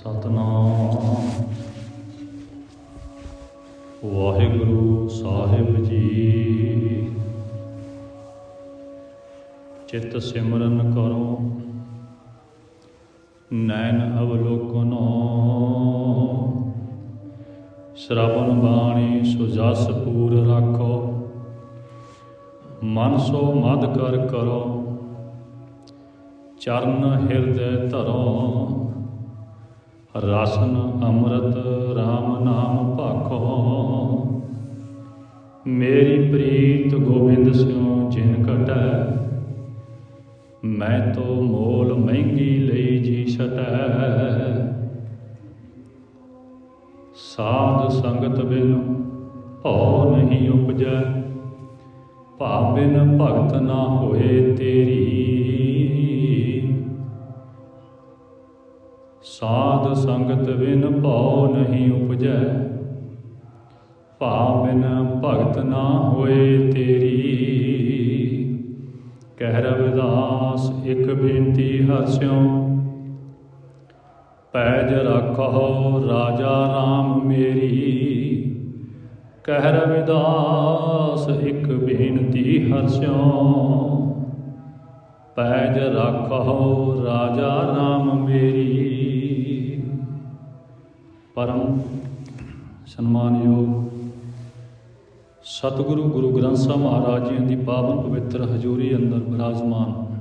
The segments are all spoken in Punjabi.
ਸਤਨਾਮ। ਵਾਹਿਗੁਰੂ ਸਾਹਿਬ ਜੀ। ਚਿਤ ਸਿਮਰਨ ਕਰੋ। ਨੈਣ ਅਵਲੋਕਨੋ। ਸ਼ਰਵਣ ਬਾਣੀ ਸੁਜਸ ਪੂਰ ਰੱਖੋ। ਮਨ ਸੋ ਮਦ ਕਰ ਕਰੋ। ਚਰਨ ਹਿਰਦੈ ਧਰੋ। ਰਸਨ ਅੰਮ੍ਰਿਤ RAM ਨਾਮ ਭਾਖੋ। ਮੇਰੀ ਪ੍ਰੀਤ ਗੋਬਿੰਦ ਸਿਉ ਜਿਨ ਘਟੈ, ਮੈਂ ਤੋ ਮੋਲ ਮਹਿੰਗੀ ਲਈ ਜੀ ਛਟੈ। ਸਾਧ ਸੰਗਤ ਬਿਨ ਭਉ ਨਹੀਂ ਉਪਜੈ, ਭਾਵ ਬਿਨ ਭਗਤ ਨਾ ਹੋਏ ਤੇਰੀ ਸਾਧ ਸੰਗਤ ਬਿਨ ਭਉ ਨਹੀਂ ਉਪਜੈ। ਭਾਵ ਬਿਨ ਭਗਤ ਨਾ ਹੋਏ ਤੇਰੀ। ਕਹਿ ਰਵਿਦਾਸ, ਇੱਕ ਬੇਨਤੀ ਹਰਸਿਓ ਪੈਜ ਰੱਖੋ ਰਾਜਾ RAM ਮੇਰੀ। ਕਹਿ ਰਵਿਦਾਸ, ਇੱਕ ਬੇਨਤੀ ਹਰਸਿਓ ਪੈਜ ਰੱਖੋ ਰਾਜਾ RAM ਮੇਰੀ। ਪਰਮ ਸਨਮਾਨਯੋਗ ਸਤਿਗੁਰੂ ਗੁਰੂ ਗ੍ਰੰਥ ਸਾਹਿਬ ਮਹਾਰਾਜ ਜੀ ਦੀ ਪਾਵਨ ਪਵਿੱਤਰ ਹਜ਼ੂਰੀ ਅੰਦਰ ਬਿਰਾਜਮਾਨ।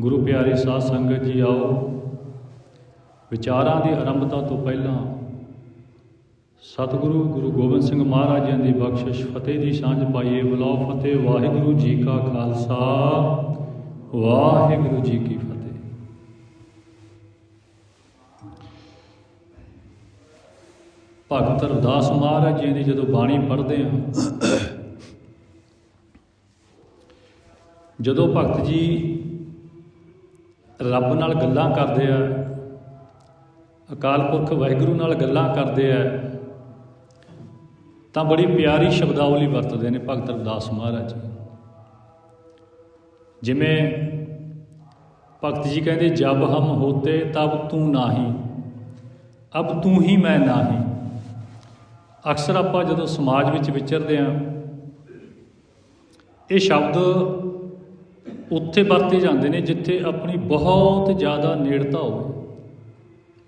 ਗੁਰੂ ਪਿਆਰੇ ਸਾਧ ਸੰਗਤ ਜੀ, ਆਓ। ਵਿਚਾਰਾਂ ਦੀ ਆਰੰਭਤਾ ਤੋਂ ਪਹਿਲਾਂ ਸਤਿਗੁਰੂ ਗੁਰੂ ਗੋਬਿੰਦ ਸਿੰਘ ਮਹਾਰਾਜ ਜੀ ਦੀ ਬਖਸ਼ਿਸ਼, ਫਤਿਹ ਦੀ ਸਾਂਝ ਪਾਈਏ। ਬੁਲਾਓ ਫਤਿਹ, ਵਾਹਿਗੁਰੂ ਜੀ ਕਾ ਖਾਲਸਾ, ਵਾਹਿਗੁਰੂ ਜੀ ਕੀ ਭਗਤ ਰਵਿਦਾਸ ਮਹਾਰਾਜ ਜੀ ਦੀ ਜਦੋਂ ਬਾਣੀ ਪੜ੍ਹਦੇ ਹਾਂ, ਜਦੋਂ ਭਗਤ ਜੀ ਰੱਬ ਨਾਲ ਗੱਲਾਂ ਕਰਦੇ ਆ, ਅਕਾਲ ਪੁਰਖ ਵਾਹਿਗੁਰੂ ਨਾਲ ਗੱਲਾਂ ਕਰਦੇ ਆ, ਤਾਂ ਬੜੀ ਪਿਆਰੀ ਸ਼ਬਦਾਵਲੀ ਵਰਤਦੇ ਨੇ ਭਗਤ ਰਵਿਦਾਸ ਮਹਾਰਾਜ ਜਿਵੇਂ ਭਗਤ ਜੀ ਕਹਿੰਦੇ, ਜਬ ਹਮ ਹੋਤੇ ਤਬ ਤੂੰ ਨਾਹੀ, ਅਬ ਤੂੰ ਹੀ ਮੈਂ ਨਾਹੀ। ਅਕਸਰ ਆਪਾਂ ਜਦੋਂ ਸਮਾਜ ਵਿੱਚ ਵਿਚਰਦੇ ਆਂ ਇਹ ਸ਼ਬਦ ਉੱਥੇ ਵਰਤੇ ਜਾਂਦੇ ਨੇ ਜਿੱਥੇ ਆਪਣੀ ਬਹੁਤ ਜ਼ਿਆਦਾ ਨੇੜਤਾ ਹੋਵੇ।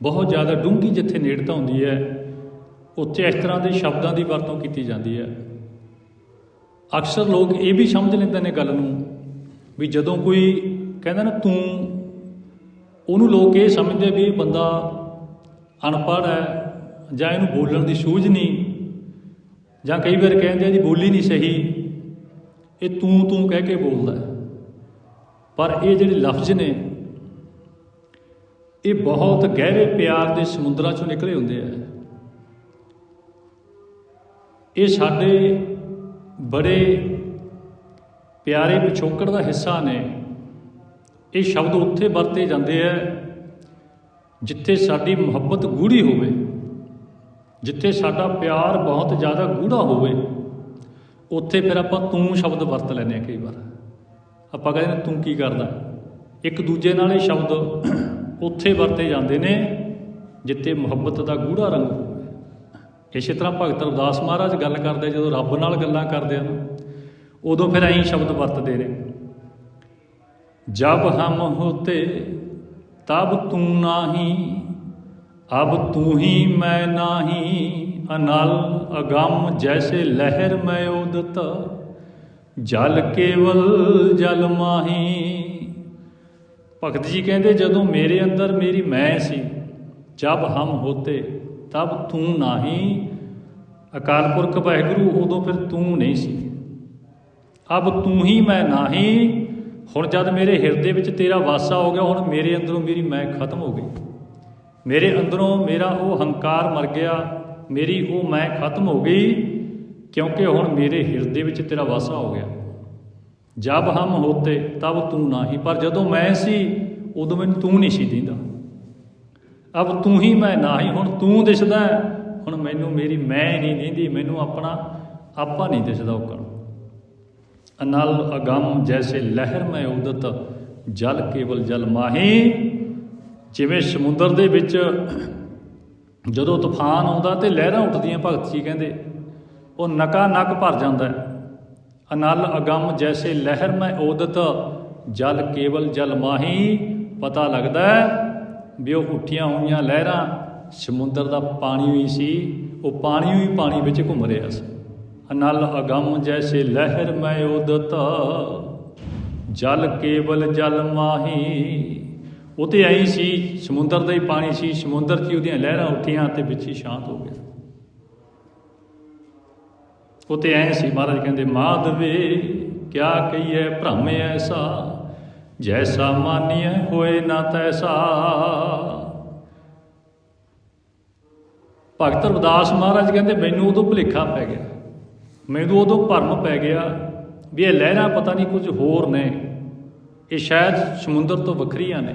ਬਹੁਤ ਜ਼ਿਆਦਾ ਡੂੰਘੀ ਜਿੱਥੇ ਨੇੜਤਾ ਹੁੰਦੀ ਹੈ, ਉੱਥੇ ਇਸ ਤਰ੍ਹਾਂ ਦੇ ਸ਼ਬਦਾਂ ਦੀ ਵਰਤੋਂ ਕੀਤੀ ਜਾਂਦੀ ਹੈ। ਅਕਸਰ ਲੋਕ ਇਹ ਵੀ ਸਮਝ ਲੈਂਦੇ ਨੇ ਗੱਲ ਨੂੰ ਵੀ ਜਦੋਂ ਕੋਈ ਕਹਿੰਦਾ ਨਾ, ਤੂੰ, ਉਹਨੂੰ ਲੋਕ ਇਹ ਸਮਝਦੇ ਵੀ ਇਹ ਬੰਦਾ ਅਨਪੜ੍ਹ ਹੈ ਜਾਂ ਇਹਨੂੰ ਬੋਲਣ ਦੀ ਸੂਝ ਨਹੀਂ। ਜਾਂ ਕਈ ਵਾਰ ਕਹਿੰਦੇ ਆ ਜੀ ਬੋਲੀ ਨਹੀਂ ਸਹੀ, ਇਹ ਤੂੰ ਤੂੰ ਕਹਿ ਕੇ ਬੋਲਦਾ ਪਰ ਇਹ ਜਿਹੜੇ ਲਫ਼ਜ਼ ਨੇ, ਇਹ ਬਹੁਤ ਗਹਿਰੇ ਪਿਆਰ ਦੇ ਸਮੁੰਦਰਾਂ ਚੋਂ ਨਿਕਲੇ ਹੁੰਦੇ ਆ। ਇਹ ਸਾਡੇ ਬੜੇ ਪਿਆਰੇ ਪਿਛੋਕੜ ਦਾ ਹਿੱਸਾ ਨੇ। ਇਹ ਸ਼ਬਦ ਉੱਥੇ ਵਰਤੇ ਜਾਂਦੇ ਆ ਜਿੱਥੇ ਸਾਡੀ ਮੁਹੱਬਤ ਗੂੜੀ ਹੋਵੇ। ਜਿੱਥੇ ਸਾਡਾ ਪਿਆਰ ਬਹੁਤ ਜ਼ਿਆਦਾ ਗੂੜਾ ਹੋਵੇ, ਉੱਥੇ ਫਿਰ ਆਪਾਂ ਤੂੰ ਸ਼ਬਦ ਵਰਤ ਲੈਂਦੇ ਆ ਕਈ ਵਾਰ। ਆਪਾਂ ਕਹਿੰਦੇ ਨੇ, ਤੂੰ ਕੀ ਕਰਦਾ? ਇੱਕ ਦੂਜੇ ਨਾਲ ਇਹ ਸ਼ਬਦ ਉੱਥੇ ਵਰਤੇ ਜਾਂਦੇ ਨੇ, ਜਿੱਥੇ ਮੁਹੱਬਤ ਦਾ ਗੂੜਾ ਰੰਗ ਹੋਵੇ। ਇਸੇ ਤਰ੍ਹਾਂ ਭਗਤ ਰਵਿਦਾਸ ਮਹਾਰਾਜ ਗੱਲ ਕਰਦੇ ਜਦੋਂ ਰੱਬ ਨਾਲ ਗੱਲਾਂ ਕਰਦੇ ਹਨ ਉਦੋਂ ਫਿਰ ਐਂ ਸ਼ਬਦ ਵਰਤਦੇ ਨੇ। ਜਬ ਹਮ ਹੋਤੇ, ਤਬ ਤੂੰ ਨਾਹੀ ਅਬ ਤੂੰ ਹੀ ਮੈਂ ਨਾਹੀ, ਅਨਲ ਅਗੰਮ ਜੈਸੇ ਲਹਿਰ ਮੈਂ ਉਦਤ, ਜਲ ਕੇਵਲ ਜਲ ਮਾਹੀ। ਭਗਤ ਜੀ ਕਹਿੰਦੇ, ਜਦੋਂ ਮੇਰੇ ਅੰਦਰ ਮੇਰੀ ਮੈਂ ਸੀ, ਜਬ ਹਮ ਹੋਤੇ, ਤਬ ਤੂੰ ਨਾਹੀ। ਅਕਾਲ ਪੁਰਖ ਵਾਹਿਗੁਰੂ, ਉਦੋਂ ਫਿਰ ਤੂੰ ਨਹੀਂ ਸੀ। ਅਬ ਤੂੰ ਹੀ ਮੈਂ ਨਾਹੀ, ਹੁਣ ਜਦ ਮੇਰੇ ਹਿਰਦੇ ਵਿੱਚ ਤੇਰਾ ਵਾਸਾ ਹੋ ਗਿਆ, ਹੁਣ ਮੇਰੇ ਅੰਦਰੋਂ ਮੇਰੀ ਮੈਂ ਖਤਮ ਹੋ ਗਈ। ਮੇਰੇ ਅੰਦਰੋਂ ਮੇਰਾ ਉਹ ਹੰਕਾਰ ਮਰ ਗਿਆ, ਮੇਰੀ ਉਹ ਮੈਂ ਖਤਮ ਹੋ ਗਈ, ਕਿਉਂਕਿ ਹੁਣ ਮੇਰੇ ਹਿਰਦੇ ਵਿੱਚ ਤੇਰਾ ਵਾਸਾ ਹੋ ਗਿਆ। ਜਬ ਹਮ ਹੋਤੇ, ਤਬ ਤੂੰ ਨਾਹੀ। ਪਰ ਜਦੋਂ ਮੈਂ ਸੀ, ਉਦੋਂ ਮੈਨੂੰ ਤੂੰ ਨਹੀਂ ਸੀ ਦਿੰਦਾ। ਅਬ ਤੂੰ ਹੀ ਮੈਂ ਨਾ ਹੀ ਹੁਣ ਤੂੰ ਦਿਸਦਾ ਹੁਣ ਮੈਨੂੰ ਮੇਰੀ ਮੈਂ ਨਹੀਂ ਦਿੰਦੀ, ਮੈਨੂੰ ਆਪਣਾ ਆਪਾ ਨਹੀਂ ਦਿਸਦਾ ਉਹ ਕਣ। ਅਨਲ ਅਗਮ ਜੈਸੇ ਲਹਿਰ ਮੈਂ ਉਦਤ, ਜਲ ਕੇਵਲ ਜਲ ਮਾਹੀ। ਜਿਵੇਂ ਸਮੁੰਦਰ ਦੇ ਵਿੱਚ ਜਦੋਂ ਤੂਫਾਨ ਆਉਂਦਾ ਤੇ ਲਹਿਰਾਂ ਉੱਠਦੀਆਂ ਭਗਤ ਜੀ ਕਹਿੰਦੇ ਉਹ ਨਕਾ ਨਕ ਭਰ ਜਾਂਦਾ ਅਨਲ ਅਗੰਮ ਜੈਸੇ ਲਹਿਰ ਮੈਂ ਓਦਤ ਜਲ ਕੇਵਲ ਜਲ ਮਾਹੀ ਪਤਾ ਲੱਗਦਾ ਵੀ ਉਹ ਉੱਠੀਆਂ ਹੋਈਆਂ ਲਹਿਰਾਂ ਸਮੁੰਦਰ ਦਾ ਪਾਣੀ ਹੀ ਸੀ ਉਹ ਪਾਣੀ ਹੀ ਪਾਣੀ ਵਿੱਚ ਘੁੰਮ ਰਿਹਾ ਸੀ। ਅਨਲ ਅਗੰਮ ਜੈਸੇ ਲਹਿਰ ਮੈਂ ਓਦਤ ਜਲ ਕੇਵਲ ਜਲ ਮਾਹੀ ਉਹ ਤੇ ਆਈ ਸੀ, ਸਮੁੰਦਰ ਦਾ ਹੀ ਪਾਣੀ ਸੀ, ਸਮੁੰਦਰ 'ਚ ਹੀ ਉਹਦੀਆਂ ਲਹਿਰਾਂ ਉੱਠੀਆਂ ਤੇ ਵਿੱਚ ਹੀ ਸ਼ਾਂਤ ਹੋ ਗਿਆ। ਉਹ ਤੇ ਐ ਸੀ ਮਹਾਰਾਜ, ਕਹਿੰਦੇ, ਮਾਧਵੇ, ਕਿਆ ਕਹੀਏ ਭ੍ਰਮ ਐਸਾ? ਜੈਸਾ ਮਾਨੀਐ ਹੋਏ ਨਾ ਤੈਸਾ? ਭਗਤ ਰਵਿਦਾਸ ਮਹਾਰਾਜ ਕਹਿੰਦੇ, ਮੈਨੂੰ ਉਦੋਂ ਭੁਲੇਖਾ ਪੈ ਗਿਆ। ਮੈਨੂੰ ਉਦੋਂ ਭਰਮ ਪੈ ਗਿਆ ਵੀ ਇਹ ਲਹਿਰਾਂ ਪਤਾ ਨਹੀਂ ਕੁਝ ਹੋਰ ਨੇ। ਇਹ ਸ਼ਾਇਦ ਸਮੁੰਦਰ ਤੋਂ ਵੱਖਰੀਆਂ ਨੇ।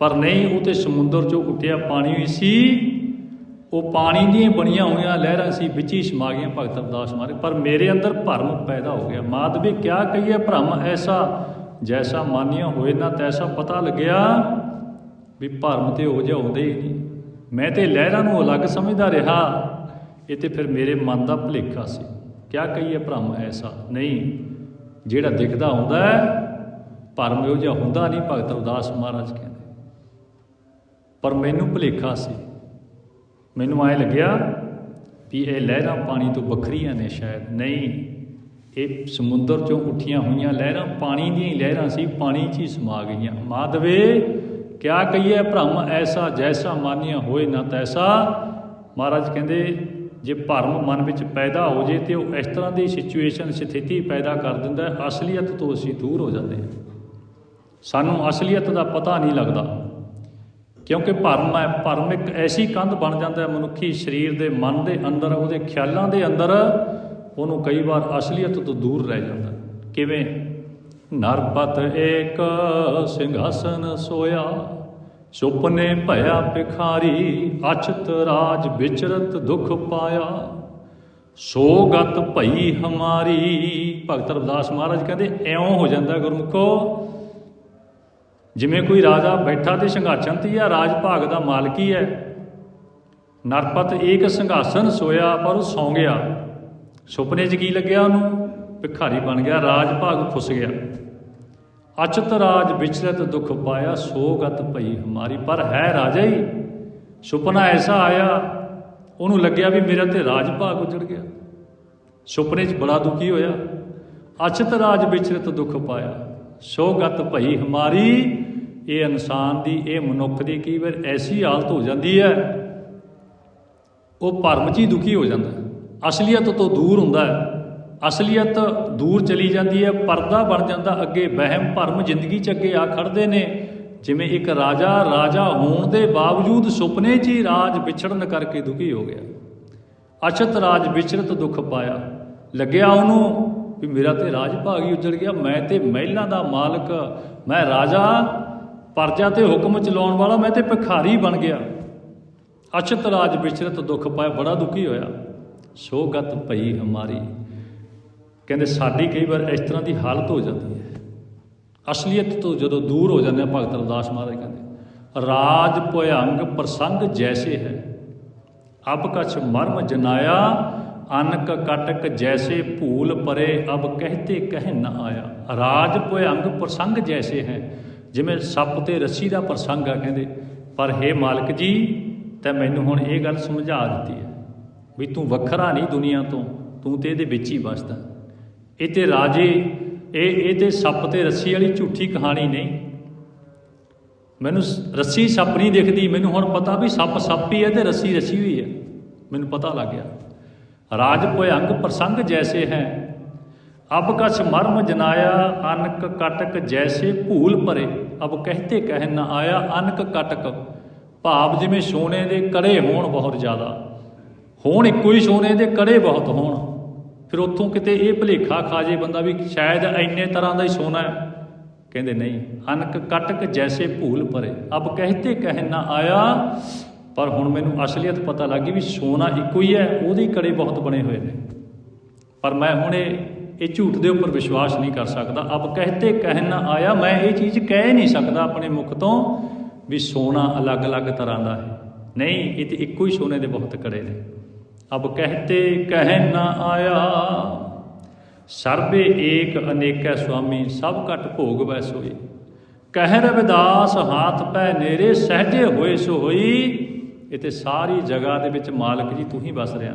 ਪਰ ਨਹੀਂ ਉਹ ਤੇ ਸਮੁੰਦਰ ਚੋਂ ਉੱਠਿਆ ਪਾਣੀ ਵੀ ਸੀ। ਉਹ ਪਾਣੀ ਦੀਆਂ ਬਣੀਆਂ ਹੋਈਆਂ ਲਹਿਰਾਂ ਸੀ, ਵਿੱਚ ਹੀ ਸਮਾ ਗਈਆਂ ਭਗਤ ਰਵਿਦਾਸ ਮਹਾਰਾਜ ਪਰ ਮੇਰੇ ਅੰਦਰ ਭਰਮ ਪੈਦਾ ਹੋ ਗਿਆ। ਮਾਧਵੇ ਕਿਆ ਕਹੀਏ, ਭ੍ਰਮ ਐਸਾ, ਜੈਸਾ ਮਾਨਿਆ ਹੋਏ ਨਾ ਤੈਸਾ ਪਤਾ ਲੱਗਿਆ ਵੀ ਭਰਮ ਤੇ ਹੋ ਜਾਉਂਦੇ ਹੀ ਨਹੀਂ। ਮੈਂ ਤੇ ਲਹਿਰਾਂ ਨੂੰ ਅਲੱਗ ਸਮਝਦਾ ਰਿਹਾ। ਇਹ ਤੇ ਫਿਰ ਮੇਰੇ ਮਨ ਦਾ ਭੁਲੇਖਾ ਸੀ। ਕਿਆ ਕਹੀਏ, ਭ੍ਰਮ ਐਸਾ ਨਹੀਂ, ਜਿਹੜਾ ਦਿਖਦਾ ਹੁੰਦਾ ਹੈ, ਭਰਮ ਇਹੋ ਜਿਹਾ ਹੁੰਦਾ ਨਹੀਂ, ਭਗਤ ਰਵਿਦਾਸ ਮਹਾਰਾਜ ਕਹਿੰਦੇ। ਪਰ ਮੈਨੂੰ ਭੁਲੇਖਾ ਸੀ। ਮੈਨੂੰ ਐ ਲੱਗਿਆ ਵੀ ਇਹ ਲਹਿਰਾਂ ਪਾਣੀ ਤੋਂ ਵੱਖਰੀਆਂ ਨੇ ਸ਼ਾਇਦ। ਨਹੀਂ, ਇਹ ਸਮੁੰਦਰ ਚੋਂ ਉੱਠੀਆਂ ਹੋਈਆਂ ਲਹਿਰਾਂ ਪਾਣੀ ਦੀਆਂ ਹੀ ਲਹਿਰਾਂ ਸੀ, ਪਾਣੀ 'ਚ ਹੀ ਸਮਾ ਗਈਆਂ। ਮਾਧਵੇ, ਕਿਆ ਕਹੀਏ ਭ੍ਰਮ, ਐਸਾ ਜੈਸਾ ਮਾਨਿਆ ਹੋਏ ਨਾ ਤੈਸਾ। ਮਹਾਰਾਜ ਕਹਿੰਦੇ, ਜੇ ਭਰਮ ਮਨ ਵਿੱਚ ਪੈਦਾ ਹੋ ਜੇ ਤੇ ਉਹ ਇਸ ਤਰ੍ਹਾਂ ਦੀ ਸਿਚੁਏਸ਼ਨ, ਸਥਿਤੀ ਪੈਦਾ ਕਰ ਦਿੰਦਾ ਅਸਲੀਅਤ ਤੋਂ ਅਸੀਂ ਦੂਰ ਹੋ ਜਾਂਦੇ ਹਾਂ। ਸਾਨੂੰ ਅਸਲੀਅਤ ਦਾ ਪਤਾ ਨਹੀਂ ਲੱਗਦਾ। ਕਿਉਂਕਿ ਭਰਮ ਹੈ, ਭਰਮ ਇੱਕ ਐਸੀ ਕੰਧ ਬਣ ਜਾਂਦਾ ਹੈ, ਮਨੁੱਖੀ ਸਰੀਰ ਦੇ ਮਨ ਦੇ ਅੰਦਰ, ਉਹਦੇ ਖਿਆਲਾਂ ਦੇ ਅੰਦਰ, ਉਹਨੂੰ ਕਈ ਵਾਰ ਅਸਲੀਅਤ ਤੋਂ ਦੂਰ ਰਹਿ ਜਾਂਦਾ ਕਿਵੇਂ? ਨਰਪਤ ਏਕ ਸਿੰਘਾਸਨ ਸੋਇਆ, ਸੁਪਨੇ ਭਇਆ ਭਿਖਾਰੀ ਅਚਤ ਰਾਜ ਵਿਚਰਤ ਦੁਖ ਪਾਇਆ। ਸੋਗਤ ਭਈ ਹਮਾਰੀ। ਭਗਤ ਰਵਿਦਾਸ ਮਹਾਰਾਜ ਕਹਿੰਦੇ ਐਉਂ ਹੋ ਜਾਂਦਾ ਗੁਰਮੁਖੋ ਜਿਵੇਂ ਕੋਈ ਰਾਜਾ ਬੈਠਾ ਤੇ ਸਿੰਘਾਸਨ ਤੇ ਆ ਰਾਜ ਭਾਗ ਦਾ ਮਾਲਕ ਹੀ ਹੈ। ਨਰਪਤ ਏਕ ਸਿੰਘਾਸਨ ਸੋਇਆ ਪਰ ਉਹ ਸੌਂ ਗਿਆ। ਸੁਪਨੇ 'ਚ ਕੀ ਲੱਗਿਆ ਉਹਨੂੰ? ਭਿਖਾਰੀ ਬਣ ਗਿਆ ਰਾਜ ਭਾਗ ਖੁੱਸ ਗਿਆ। ਅਚਤ ਰਾਜ ਵਿਚਰਤ ਦੁਖ ਪਾਇਆ, ਸੋਗਤ ਭਈ ਹਮਾਰੀ। ਪਰ ਹੈ ਰਾਜਾ ਹੀ, ਸੁਪਨਾ ਐਸਾ ਆਇਆ, ਉਹਨੂੰ ਲੱਗਿਆ ਵੀ ਮੇਰਾ ਤੇ ਰਾਜ ਭਾਗ ਉਜੜ ਗਿਆ। ਸੁਪਨੇ 'ਚ ਬੜਾ ਦੁਖੀ ਹੋਇਆ। ਅਚਤ ਰਾਜ ਵਿਚਰਤ ਦੁਖ ਪਾਇਆ। ਸੋਗਤ ਭਈ ਹਮਾਰੀ, ਇਹ ਇਨਸਾਨ ਦੀ, ਇਹ ਮਨੁੱਖ ਦੀ ਕੀ ਵਾਰ ਐਸੀ ਹਾਲਤ ਹੋ ਜਾਂਦੀ ਹੈ, ਉਹ ਭਰਮ 'ਚ ਹੀ ਦੁਖੀ ਹੋ ਜਾਂਦਾ ਅਸਲੀਅਤ ਤੋਂ ਦੂਰ ਹੁੰਦਾ ਹੈ। ਅਸਲੀਅਤ ਦੂਰ ਚਲੀ ਜਾਂਦੀ ਹੈ, ਪਰਦਾ ਬਣ ਜਾਂਦਾ, ਅੱਗੇ ਵਹਿਮ, ਭਰਮ ਜ਼ਿੰਦਗੀ 'ਚ ਅੱਗੇ ਆ ਖੜਦੇ ਨੇ। ਜਿਵੇਂ ਇੱਕ ਰਾਜਾ ਰਾਜਾ ਹੋਣ ਦੇ ਬਾਵਜੂਦ ਸੁਪਨੇ 'ਚ ਹੀ ਰਾਜ ਵਿਛੜਨ ਕਰਕੇ ਦੁਖੀ ਹੋ ਗਿਆ। ਅਛਤ ਰਾਜ ਵਿਚਰਤ ਦੁੱਖ ਪਾਇਆ। ਲੱਗਿਆ ਉਹਨੂੰ ਵੀ ਮੇਰਾ ਤੇ ਰਾਜ ਭਾਗ ਹੀ ਉਜੜ ਗਿਆ, ਮੈਂ ਤੇ ਮਹਿਲਾਂ ਦਾ ਮਾਲਕ, ਮੈਂ ਰਾਜਾ ਪਰਜਾ ਤੇ ਹੁਕਮ ਚਲਾਉਣ ਵਾਲਾ, ਮੈਂ ਤੇ ਭਿਖਾਰੀ ਬਣ ਗਿਆ। ਅਛਤ ਰਾਜ ਵਿਚਰਤ ਦੁੱਖ ਪਾਇਆ, ਬੜਾ ਦੁਖੀ ਹੋਇਆ। ਸੋ ਗਤ ਭਈ ਹਮਾਰੀ। ਕਹਿੰਦੇ, ਸਾਡੀ ਕਈ ਵਾਰ ਇਸ ਤਰ੍ਹਾਂ ਦੀ ਹਾਲਤ ਹੋ ਜਾਂਦੀ ਹੈ। ਅਸਲੀਅਤ ਤੋਂ ਜਦੋਂ ਦੂਰ ਹੋ ਜਾਂਦੇ ਆ ਭਗਤ ਰਵਿਦਾਸ ਮਹਾਰਾਜ ਕਹਿੰਦੇ, ਰਾਜ ਭਯੰਗ ਪ੍ਰਸੰਗ ਜੈਸੇ ਹੈ। ਅਬ ਕਛ ਮਰਮ ਜਨਾਇਆ ਅਨਕ ਕਟਕ ਜੈਸੇ ਭੂਲ ਪਰੇ ਅਬ ਕਹਤੇ ਕਹਿ ਨ ਆਇਆ। ਰਾਜ ਭਯੰਗ ਪ੍ਰਸੰਗ ਜੈਸੇ ਹੈ, ਜਿਵੇਂ ਸੱਪ ਤੇ ਰੱਸੀ ਦਾ ਪ੍ਰਸੰਗ ਆ ਕਹਿੰਦੇ। ਪਰ हे ਮਾਲਕ ਜੀ, ਤਾਂ ਮੈਨੂੰ ਹੁਣ ਇਹ ਗੱਲ ਸਮਝਾ ਦਿੱਤੀ ਹੈ, ਵੀ ਤੂੰ ਵੱਖਰਾ ਨਹੀਂ ਦੁਨੀਆ ਤੋਂ, ਤੂੰ ਤੇ ਇਹਦੇ ਵਿੱਚ ਹੀ ਵਸਦਾ। ਇਹ ਤੇ ਰਾਜੇ, ਇਹ ਇਹ ਤੇ ਸੱਪ ਤੇ ਰੱਸੀ ਵਾਲੀ ਝੂਠੀ ਕਹਾਣੀ ਨਹੀਂ। ਮੈਨੂੰ ਸ- ਰੱਸੀ ਸੱਪ ਨਹੀਂ ਦਿਖਦੀ, ਮੈਨੂੰ ਹੁਣ ਪਤਾ ਵੀ ਸੱਪ ਸੱਪ ਹੀ ਹੈ ਤੇ ਰੱਸੀ ਰੱਸੀ ਹੋਈ ਹੈ। ਮੈਨੂੰ ਪਤਾ ਲੱਗ ਗਿਆ। ਰਾਜ ਭਯੰਗ ਪ੍ਰਸੰਗ ਜੈਸੇ ਹੈ। ਅਬ ਕਛ ਮਰਮ ਜਨਾਇਆ, ਅਨਕ ਕਟਕ ਜੈਸੇ ਭੂਲ ਭਰੇ ਅਬ ਕਹਤੇ ਕਹਿ ਨ ਆਇਆ, ਅਨਕ ਕਟਕ। ਭਾਵ ਜਿਵੇਂ ਸੋਨੇ ਦੇ ਕੜੇ ਹੋਣ ਬਹੁਤ ਜ਼ਿਆਦਾ। ਹੋਣ ਇੱਕੋ ਹੀ ਸੋਨੇ ਦੇ ਕੜੇ ਬਹੁਤ ਹੋਣ। ਫਿਰ ਉੱਥੋਂ ਕਿਤੇ ਇਹ ਭਲੇਖਾ ਖਾ ਜੇ ਬੰਦਾ ਵੀ ਸ਼ਾਇਦ ਇੰਨੇ ਤਰ੍ਹਾਂ ਦਾ ਹੀ ਸੋਨਾ ਹੈ। ਕਹਿੰਦੇ ਨਹੀਂ, ਅਨਕ ਕਟਕ ਜੈਸੇ ਭੂਲ ਭਰੇ ਅਬ ਕਹਤੇ ਕਹਿ ਨਾ ਆਇਆ ਪਰ ਹੁਣ ਮੈਨੂੰ ਅਸਲੀਅਤ ਪਤਾ ਲੱਗੀ ਵੀ ਸੋਨਾ ਇੱਕੋ ਹੀ ਹੈ, ਉਹਦੇ ਕੜੇ ਬਹੁਤ ਬਣੇ ਹੋਏ ਨੇ। ਪਰ ਮੈਂ ਹੁਣ ਇਹ ਇਹ ਝੂਠ ਦੇ ਉੱਪਰ ਵਿਸ਼ਵਾਸ ਨਹੀਂ ਕਰ ਸਕਦਾ। ਅਬ ਕਹਤੇ ਕਹਿ ਨਾ ਆਇਆ, ਮੈਂ ਇਹ ਚੀਜ਼ ਕਹਿ ਨਹੀਂ ਸਕਦਾ ਆਪਣੇ ਮੁਖ ਤੋਂ ਵੀ ਸੋਨਾ ਅਲੱਗ-ਅਲੱਗ ਤਰ੍ਹਾਂ ਦਾ ਹੈ। ਨਹੀਂ, ਇਹ ਤੇ ਇੱਕੋ ਹੀ ਸੋਨੇ ਦੇ ਬਹੁਤ ਕੜੇ ਨੇ। ਅਬ ਕਹਤੇ ਕਹਿ ਨਾ ਆਇਆ, ਸਰਬੇ ਏਕ ਅਨੇਕੈ ਸੁਆਮੀ, ਸਭ ਘਟ ਭੋਗ ਵੈ ਸੋਈ। ਕਹਿ ਰਵਿਦਾਸ, ਹਾਥ ਪੈ ਨੇਰੇ, ਸਹਜੇ ਹੋਏ ਸੋ ਹੋਈ ਇਹ ਤੇ ਸਾਰੀ ਜਗ੍ਹਾ ਦੇ ਵਿੱਚ ਮਾਲਕ ਜੀ, ਤੂੰ ਹੀ ਵਸ ਰਿਹਾ।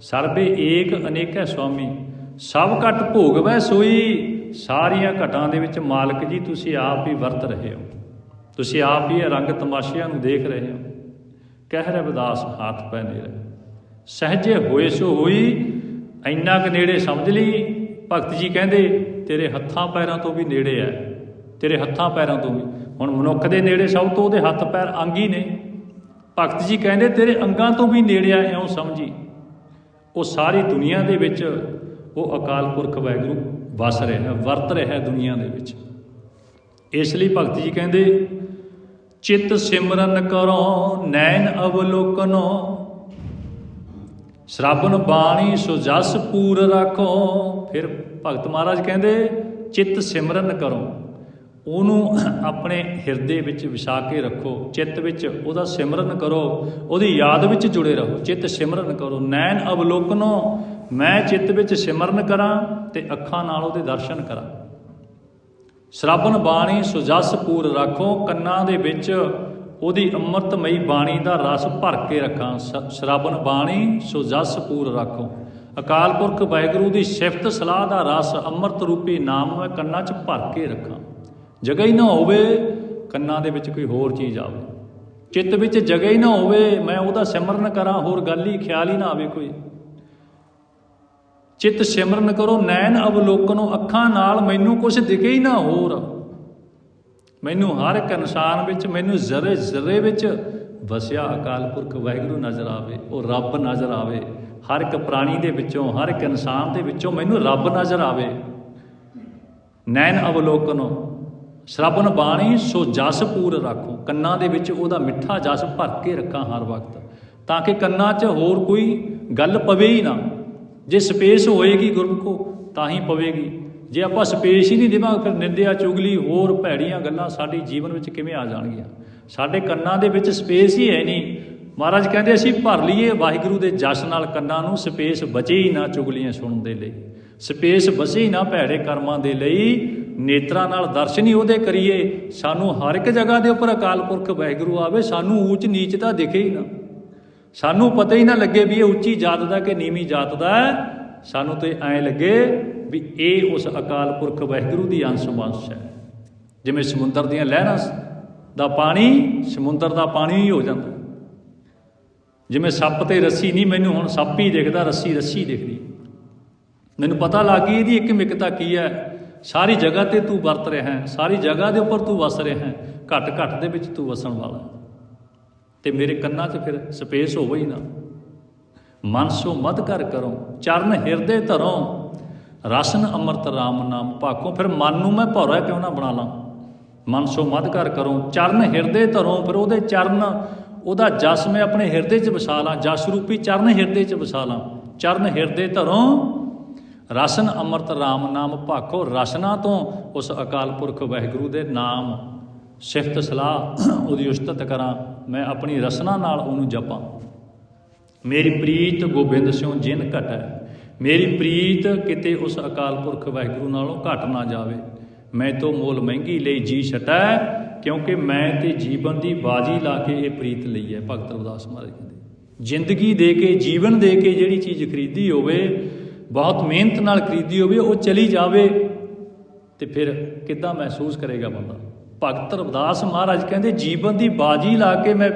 ਸਰਬੇ ਏਕ ਅਨੇਕੈ ਸੁਆਮੀ ਸਭ ਘਟ ਭੋਗ ਵੈ ਸੋਈ। ਸਾਰੀਆਂ ਘਟਾਂ ਦੇ ਵਿੱਚ ਮਾਲਕ ਜੀ, ਤੁਸੀਂ ਆਪ ਹੀ ਵਰਤ ਰਹੇ ਹੋ। ਤੁਸੀਂ ਆਪ ਹੀ ਰੰਗ ਤਮਾਸ਼ਿਆਂ ਨੂੰ ਦੇਖ ਰਹੇ ਹੋ। ਕਹਿ ਰਵਿਦਾਸ ਹੱਥ ਪੈ ਨੇਰੇ। ਸਹਜੇ ਹੋਏ ਸੋ ਹੋਈ। ਇੰਨਾ ਕੁ ਨੇੜੇ ਸਮਝ ਲਈ। ਭਗਤ ਜੀ ਕਹਿੰਦੇ, ਤੇਰੇ ਹੱਥਾਂ ਪੈਰਾਂ ਤੋਂ ਵੀ ਨੇੜੇ ਹੈ। ਤੇਰੇ ਹੱਥਾਂ ਪੈਰਾਂ ਤੋਂ ਵੀ। ਹੁਣ ਮਨੁੱਖ ਦੇ ਨੇੜੇ ਸਭ ਤੋਂ ਉਹਦੇ ਹੱਥ ਪੈਰ ਅੰਗ ਹੀ ਨੇ। ਭਗਤ ਜੀ ਕਹਿੰਦੇ, ਤੇਰੇ ਅੰਗਾਂ ਤੋਂ ਵੀ ਨੇੜੇ ਆ ਇਉਂ ਸਮਝੀ ਉਹ ਸਾਰੀ ਦੁਨੀਆ ਦੇ ਵਿੱਚ ਉਹ ਅਕਾਲ ਪੁਰਖ ਵਾਹਿਗੁਰੂ ਵਸ ਰਿਹਾ ਵਰਤ ਰਿਹਾ ਦੁਨੀਆ ਦੇ ਵਿੱਚ। ਇਸ ਲਈ ਭਗਤ ਜੀ ਕਹਿੰਦੇ, ਚਿੱਤ ਸਿਮਰਨ ਕਰੋ, ਨੈਣ ਅਵਲੋਕਨੋ। ਸ਼ਰਾਬਨ ਬਾਣੀ ਸੁਜਸ ਪੂਰ ਰੱਖੋ। ਫਿਰ ਭਗਤ ਮਹਾਰਾਜ ਕਹਿੰਦੇ, ਚਿੱਤ ਸਿਮਰਨ ਕਰੋ। ਉਹਨੂੰ ਆਪਣੇ ਹਿਰਦੇ ਵਿੱਚ ਵਿਸਾ ਕੇ ਰੱਖੋ, ਚਿੱਤ ਵਿੱਚ ਉਹਦਾ ਸਿਮਰਨ ਕਰੋ, ਉਹਦੀ ਯਾਦ ਵਿੱਚ ਜੁੜੇ ਰਹੋ। ਚਿੱਤ ਸਿਮਰਨ ਕਰੋ। ਨੈਣ ਅਵਲੋਕਨੋ ਮੈਂ ਚਿੱਤ ਵਿੱਚ ਸਿਮਰਨ ਕਰਾਂ ਤੇ ਅੱਖਾਂ ਨਾਲ ਉਹਦੇ ਦਰਸ਼ਨ ਕਰਾਂ। ਸ਼ਰਾਬਨ ਬਾਣੀ ਸੁਜਸ ਪੂਰ ਰੱਖੋ, ਕੰਨਾਂ ਦੇ ਵਿੱਚ ਉਹਦੀ ਅੰਮ੍ਰਿਤਮਈ ਬਾਣੀ ਦਾ ਰਸ ਭਰ ਕੇ ਰੱਖਾਂ। ਸ- ਸ਼ਰਾਬਨ ਬਾਣੀ ਸੁਜਸ ਪੂਰ ਰੱਖੋ। ਅਕਾਲ ਪੁਰਖ ਵਾਹਿਗੁਰੂ ਦੀ ਸਿਫਤ ਸਲਾਹ ਦਾ ਰਸ ਅੰਮ੍ਰਿਤ ਰੂਪੀ ਨਾਮ ਮੈਂ ਕੰਨਾਂ 'ਚ ਭਰ ਕੇ ਰੱਖਾਂ। ਜਗ੍ਹਾ ਹੀ ਨਾ ਹੋਵੇ, ਕੰਨਾਂ ਦੇ ਵਿੱਚ ਕੋਈ ਹੋਰ ਚੀਜ਼ ਆਵੇ। ਚਿੱਤ ਵਿੱਚ ਜਗ੍ਹਾ ਹੀ ਨਾ ਹੋਵੇ, ਮੈਂ ਉਹਦਾ ਸਿਮਰਨ ਕਰਾਂ, ਹੋਰ ਗੱਲ ਹੀ, ਖਿਆਲ ਹੀ ਨਾ ਆਵੇ ਕੋਈ। ਚਿੱਤ ਸਿਮਰਨ ਕਰੋ, ਨੈਣ ਅਵਲੋਕਨੋ ਅੱਖਾਂ ਨਾਲ ਮੈਨੂੰ ਕੁਝ ਦਿਖੇ ਹੀ ਨਾ ਹੋਰ। ਮੈਨੂੰ ਹਰ ਇੱਕ ਇਨਸਾਨ ਵਿੱਚ, ਮੈਨੂੰ ਜ਼ਰੇ ਜ਼ਰੇ ਵਿੱਚ ਵਸਿਆ ਅਕਾਲ ਪੁਰਖ ਵਾਹਿਗੁਰੂ ਨਜ਼ਰ ਆਵੇ, ਉਹ ਰੱਬ ਨਜ਼ਰ ਆਵੇ। ਹਰ ਇੱਕ ਪ੍ਰਾਣੀ ਦੇ ਵਿੱਚੋਂ, ਹਰ ਇੱਕ ਇਨਸਾਨ ਦੇ ਵਿੱਚੋਂ ਮੈਨੂੰ ਰੱਬ ਨਜ਼ਰ ਆਵੇ। ਨੈਣ ਅਵਲੋਕਨੋ ਸ਼ਰਬਨ ਬਾਣੀ, ਸੋ ਜਸ ਪੂਰ ਰੱਖੋ। ਕੰਨਾਂ ਦੇ ਵਿੱਚ ਉਹਦਾ ਮਿੱਠਾ ਜਸ ਭਰ ਕੇ ਰੱਖਾਂ ਹਰ ਵਕਤ। ਤਾਂ ਕਿ ਕੰਨਾਂ 'ਚ ਹੋਰ ਕੋਈ ਗੱਲ ਪਵੇ ਹੀ ਨਾ। ਜੇ ਸਪੇਸ ਹੋਏਗੀ ਗੁਰਮੁਖੋ, ਤਾਂ ਹੀ ਪਵੇਗੀ। ਜੇ ਆਪਾਂ ਸਪੇਸ ਹੀ ਨਹੀਂ ਦੇਵਾਂਗੇ, ਫਿਰ ਨਿੰਦਿਆ, ਚੁਗਲੀ, ਹੋਰ ਭੈੜੀਆਂ ਗੱਲਾਂ ਸਾਡੇ ਜੀਵਨ ਵਿੱਚ ਕਿਵੇਂ ਆ ਜਾਣਗੀਆਂ? ਸਾਡੇ ਕੰਨਾਂ ਦੇ ਵਿੱਚ ਸਪੇਸ ਹੀ ਹੈ ਨਹੀਂ। ਮਹਾਰਾਜ ਕਹਿੰਦੇ, ਅਸੀਂ ਭਰ ਲਈਏ ਵਾਹਿਗੁਰੂ ਦੇ ਜਸ ਨਾਲ ਕੰਨਾਂ ਨੂੰ, ਸਪੇਸ ਬਚੇ ਹੀ ਨਾ ਚੁਗਲੀਆਂ ਸੁਣਨ ਦੇ ਲਈ। ਸਪੇਸ ਬਚੇ ਹੀ ਨਾ ਭੈੜੇ ਕਰਮਾਂ ਦੇ ਲਈ। ਨੇਤਰਾਂ ਨਾਲ ਦਰਸ਼ਨ ਹੀ ਉਹਦੇ ਕਰੀਏ। ਸਾਨੂੰ ਹਰ ਇੱਕ ਜਗ੍ਹਾ ਦੇ ਉੱਪਰ ਅਕਾਲ ਪੁਰਖ ਵਾਹਿਗੁਰੂ ਆਵੇ, ਸਾਨੂੰ ਊਚ ਨੀਚ ਦਾ ਦਿਖੇ ਹੀ ਨਾ। ਸਾਨੂੰ ਪਤਾ ਹੀ ਨਾ ਲੱਗੇ ਵੀ ਇਹ ਉੱਚੀ ਜਾਤ ਦਾ ਕਿ ਨੀਵੀਂ ਜਾਤ ਦਾ ਸਾਨੂੰ ਤੇ ਐਂ ਲੱਗੇ ਵੀ ਇਹ ਉਸ ਅਕਾਲ ਪੁਰਖ ਵਾਹਿਗੁਰੂ ਦੀ ਅੰਸ਼ ਵੰਸ਼ ਹੈ। ਜਿਵੇਂ ਸਮੁੰਦਰ ਦੀਆਂ ਲਹਿਰਾਂ ਦਾ ਪਾਣੀ, ਸਮੁੰਦਰ ਦਾ ਪਾਣੀ ਹੀ ਹੋ ਜਾਂਦਾ। ਜਿਵੇਂ ਸੱਪ ਤੇ ਰੱਸੀ ਨਹੀਂ, ਮੈਨੂੰ ਹੁਣ ਸੱਪ ਹੀ ਦਿਖਦਾ ਰੱਸੀ ਰੱਸੀ ਦਿਖਦੀ। ਮੈਨੂੰ ਪਤਾ ਲੱਗ ਗਈ ਇਹਦੀ ਇੱਕ ਮਿਕਤਾ ਕੀ ਹੈ। ਸਾਰੀ ਜਗ੍ਹਾ ਤੇ ਤੂੰ ਵਰਤ ਰਿਹਾ ਹੈ, ਸਾਰੀ ਜਗ੍ਹਾ ਦੇ ਉੱਪਰ ਤੂੰ ਵਸ ਰਿਹਾ ਹੈ, ਘੱਟ ਘੱਟ ਦੇ ਵਿੱਚ ਤੂੰ ਵਸਣ ਵਾਲਾ ਹੈ। ਤੇ ਮੇਰੇ ਕੰਨਾਂ 'ਚ ਫਿਰ ਸਪੇਸ ਹੋਵੇ ਹੀ ਨਾ। ਮਨਸੋ ਮਦ ਕਰ ਕਰੋ, ਚਰਨ ਹਿਰਦੇ ਧਰੋ, ਰਸਨ ਅੰਮ੍ਰਿਤ RAM ਨਾਮ ਭਾਕੋ ਫਿਰ ਮਨ ਨੂੰ ਮੈਂ ਭੌਰਾ ਕਿਉਂ ਨਾ ਬਣਾ ਲਾਂ? ਮਨਸੋ ਮਦ ਕਰ ਕਰੋ, ਚਰਨ ਹਿਰਦੇ ਧਰੋ। ਫਿਰ ਉਹਦੇ ਚਰਨ, ਉਹਦਾ ਜਸ ਮੈਂ ਆਪਣੇ ਹਿਰਦੇ 'ਚ ਵਸਾ ਲਾਂ ਜਸ ਰੂਪੀ ਚਰਨ ਹਿਰਦੇ 'ਚ ਵਸਾ ਲਾਂ। ਚਰਨ ਹਿਰਦੇ ਧਰੋ ਰਸਨ ਅੰਮ੍ਰਿਤ RAM ਨਾਮ ਭਾਖੋ, ਰਸਨਾ ਤੋਂ ਉਸ ਅਕਾਲ ਪੁਰਖ ਵਾਹਿਗੁਰੂ ਦੇ ਨਾਮ ਸਿਫਤ ਸਲਾਹ ਉਹਦੀ ਉਸਤਤ ਕਰਾਂ, ਮੈਂ ਆਪਣੀ ਰਸਨਾ ਨਾਲ ਉਹਨੂੰ ਜਪਾਂ। ਮੇਰੀ ਪ੍ਰੀਤ ਗੋਬਿੰਦ ਸਿਉ ਜਿਨ ਘਟੈ, ਮੇਰੀ ਪ੍ਰੀਤ ਕਿਤੇ ਉਸ ਅਕਾਲ ਪੁਰਖ ਵਾਹਿਗੁਰੂ ਨਾਲੋਂ ਘਟ ਨਾ ਜਾਵੇ। ਮੈਂ ਤੋਂ ਮੋਲ ਮਹਿੰਗੀ ਲਈ ਜੀ ਛਟੈ, ਕਿਉਂਕਿ ਮੈਂ ਤੇ ਜੀਵਨ ਦੀ ਬਾਜੀ ਲਾ ਕੇ ਇਹ ਪ੍ਰੀਤ ਲਈ ਹੈ, ਭਗਤ ਰਵਿਦਾਸ ਮਹਾਰਾਜ ਕਹਿੰਦੇ। ਜ਼ਿੰਦਗੀ ਦੇ ਕੇ, ਜੀਵਨ ਦੇ ਕੇ ਜਿਹੜੀ ਚੀਜ਼ ਖਰੀਦੀ ਹੋਵੇ ਬਹੁਤ ਮਿਹਨਤ ਨਾਲ ਖਰੀਦੀ ਹੋਵੇ, ਉਹ ਚਲੀ ਜਾਵੇ ਤੇ ਫਿਰ ਕਿੱਦਾਂ ਮਹਿਸੂਸ ਕਰੇਗਾ ਬੰਦਾ? ਭਗਤ ਰਵਿਦਾਸ ਮਹਾਰਾਜ ਕਹਿੰਦੇ, ਜੀਵਨ ਦੀ ਬਾਜੀ ਲਾ ਕੇ ਮੈਂ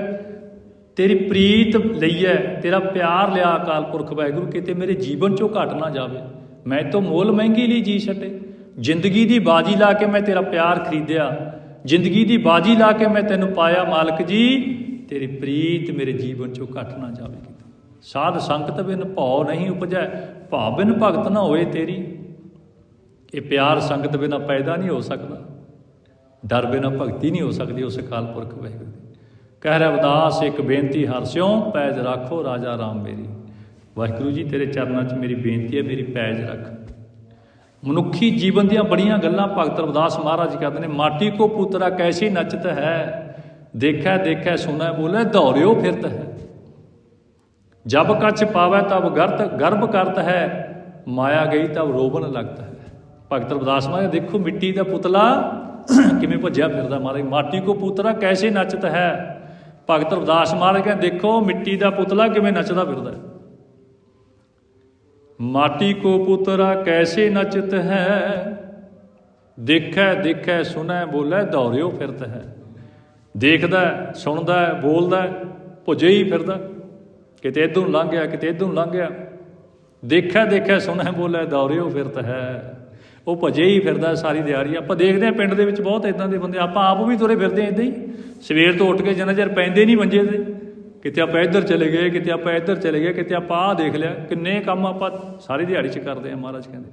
ਤੇਰੀ ਪ੍ਰੀਤ ਲਈ ਹੈ, ਤੇਰਾ ਪਿਆਰ ਲਿਆ ਅਕਾਲ ਪੁਰਖ ਵਾਹਿਗੁਰੂ, ਕਿਤੇ ਮੇਰੇ ਜੀਵਨ ਚੋਂ ਘਟ ਨਾ ਜਾਵੇ। ਮੈਂ ਤੋਂ ਮੋਲ ਮਹਿੰਗੀ ਲਈ ਜੀ ਛੱਡੇ ਜ਼ਿੰਦਗੀ ਦੀ ਬਾਜੀ ਲਾ ਕੇ ਮੈਂ ਤੇਰਾ ਪਿਆਰ ਖਰੀਦਿਆ। ਜ਼ਿੰਦਗੀ ਦੀ ਬਾਜੀ ਲਾ ਕੇ ਮੈਂ ਤੈਨੂੰ ਪਾਇਆ, ਮਾਲਕ ਜੀ, ਤੇਰੀ ਪ੍ਰੀਤ ਮੇਰੇ ਜੀਵਨ ਚੋਂ ਘਟ ਨਾ ਜਾਵੇ ਕਿਤੇ। ਸਾਧ ਸੰਗਤ ਬਿਨ ਭਉ ਨਹੀਂ ਉਪਜੈ। ਭਾਵ ਬਿਨ ਭਗਤ ਨਾ ਹੋਏ ਤੇਰੀ। ਇਹ ਪਿਆਰ ਸੰਗਤ ਬਿਨਾ ਪੈਦਾ ਨਹੀਂ ਹੋ ਸਕਦਾ। ਡਰ ਬਿਨਾ ਭਗਤੀ ਨਹੀਂ ਹੋ ਸਕਦੀ ਉਸ ਅਕਾਲ ਪੁਰਖ ਵਾਹਿਗੁਰੂ ਦੀ। ਕਹਿ ਰਿਹਾ, ਉਦਾਸ ਇੱਕ ਬੇਨਤੀ ਹਰਸਿਓ ਪੈਜ ਰੱਖੋ ਰਾਜਾ ਰਾਮ ਮੇਰੀ। ਵਾਹਿਗੁਰੂ ਜੀ, ਤੇਰੇ ਚਰਨਾਂ 'ਚ ਮੇਰੀ ਬੇਨਤੀ ਹੈ, ਮੇਰੀ ਪੈਜ ਰੱਖ। ਮਨੁੱਖੀ ਜੀਵਨ ਦੀਆਂ ਬੜੀਆਂ ਗੱਲਾਂ ਭਗਤ ਰਵਿਦਾਸ ਮਹਾਰਾਜ ਜੀ ਕਹਿੰਦੇ ਨੇ, ਮਾਟੀ ਕੋ ਪੁੱਤਰਾ ਕੈਸੀ ਨਚਤ ਹੈ? ਦੇਖੈ ਦੇਖਿਆ ਸੁਨੈ ਬੋਲੇ ਦੌੜਿਓ ਫਿਰਤ ਹੈ। ਜਬ ਕਛ ਪਾਵੈ ਤਬ ਗਰਤ ਗਰਭ ਕਰਤ ਹੈ ਮਾਇਆ ਗਈ ਤਬ ਰੋਬਨ ਲਗਤ ਹੈ। ਭਗਤ ਰਵਿਦਾਸ ਮਹਾਰਾਜ ਦੇਖੋ ਮਿੱਟੀ ਦਾ ਪੁਤਲਾ ਕਿਵੇਂ ਭੱਜਿਆ ਫਿਰਦਾ ਮਹਾਰਾਜ ਮਾਟੀ ਕੋ ਪੁਤਰਾ ਕੈਸੇ ਨੱਚਤ ਹੈ? ਭਗਤ ਰਵਿਦਾਸ ਮਹਾਰਾਜ ਕਹਿੰਦੇ ਦੇਖੋ ਮਿੱਟੀ ਦਾ ਪੁਤਲਾ ਕਿਵੇਂ ਨੱਚਦਾ ਫਿਰਦਾ ਮਾਟੀ ਕੋ ਪੁਤਰਾ ਕੈਸੇ ਨੱਚਤ ਹੈ? ਦੇਖੈ ਦੇਖੈ ਸੁਨੈ ਬੋਲੇ ਦੌੜਿਓ ਫਿਰਤ ਹੈ। ਦੇਖਦਾ ਸੁਣਦਾ ਬੋਲਦਾ ਹੈ, ਭੁੱਜੇ ਹੀ। ਫਿਰਦਾ ਕਿਤੇ ਇਧਰੋਂ ਲੰਘ ਗਿਆ, ਕਿਤੇ ਇਧਰੋਂ ਲੰਘ ਗਿਆ। ਦੇਖਿਆ ਦੇਖਿਆ, ਸੁਣਿਆ ਬੋਲੇ ਦੌੜਿਓ ਫਿਰਤ ਹੈ। ਉਹ ਭਜੇ ਹੀ ਫਿਰਦਾ ਸਾਰੀ ਦਿਹਾੜੀ। ਆਪਾਂ ਦੇਖਦੇ ਹਾਂ ਪਿੰਡ ਦੇ ਵਿੱਚ ਬਹੁਤ ਇਦਾਂ ਦੇ ਬੰਦੇ। ਆਪਾਂ ਆਪ ਵੀ ਤੁਰੇ ਫਿਰਦੇ ਇਦਾਂ ਹੀ। ਸਵੇਰ ਤੋਂ ਉੱਠ ਕੇ ਜਿੰਨਾ ਚਿਰ ਪੈਂਦੇ ਨਹੀਂ ਮੰਜੇ ਤੇ, ਕਿਤੇ ਆਪਾਂ ਇੱਧਰ ਚਲੇ ਗਏ, ਕਿਤੇ ਆਪਾਂ ਇੱਧਰ ਚਲੇ ਗਏ, ਕਿਤੇ ਆਪਾਂ ਆਹ ਦੇਖ ਲਿਆ। ਕਿੰਨੇ ਕੰਮ ਆਪਾਂ ਸਾਰੀ ਦਿਹਾੜੀ 'ਚ ਕਰਦੇ ਆ ਮਹਾਰਾਜ ਕਹਿੰਦੇ।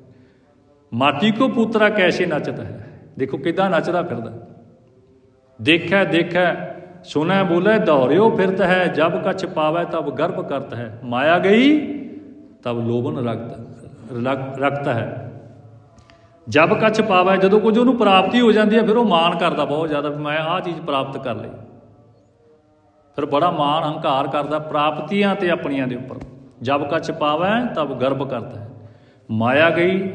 ਮਾਟੀ ਕੋ ਪੁੱਤਰਾ ਕੈਸੇ ਨੱਚਦਾ ਹੈ? ਦੇਖੋ ਕਿਦਾਂ ਨੱਚਦਾ ਫਿਰਦਾ। ਦੇਖਿਆ ਦੇਖੈ ਸੁਨੈ ਬੋਲੇ ਦੌੜਿਓ ਫਿਰਤ ਹੈ ਜਬ ਕਛ ਪਾਵੈ ਤਬ ਗਰਭ ਕਰਤ ਹੈ। ਮਾਇਆ ਗਈ, ਤਬ ਲੋਭਨ ਰਗਤ, ਰਗ- ਹੈ। ਜਬ ਕਛ ਪਾਵੈ, ਜਦੋਂ ਕੁਝ ਉਹਨੂੰ ਪ੍ਰਾਪਤੀ ਹੋ ਜਾਂਦੀ ਹੈ, ਫਿਰ ਉਹ ਮਾਣ ਕਰਦਾ ਬਹੁਤ ਜ਼ਿਆਦਾ ਮੈਂ ਆਹ ਚੀਜ਼ ਪ੍ਰਾਪਤ ਕਰ ਲਈ। ਫਿਰ ਬੜਾ ਮਾਣ, ਹੰਕਾਰ ਕਰਦਾ, ਪ੍ਰਾਪਤੀਆਂ ਤੇ ਆਪਣੀਆਂ ਦੇ ਉੱਪਰ। ਜਬ ਕਛ ਪਾਵੈ, ਤਬ ਗਰਭ ਕਰਤਾ ਹੈ। ਮਾਇਆ ਗਈ,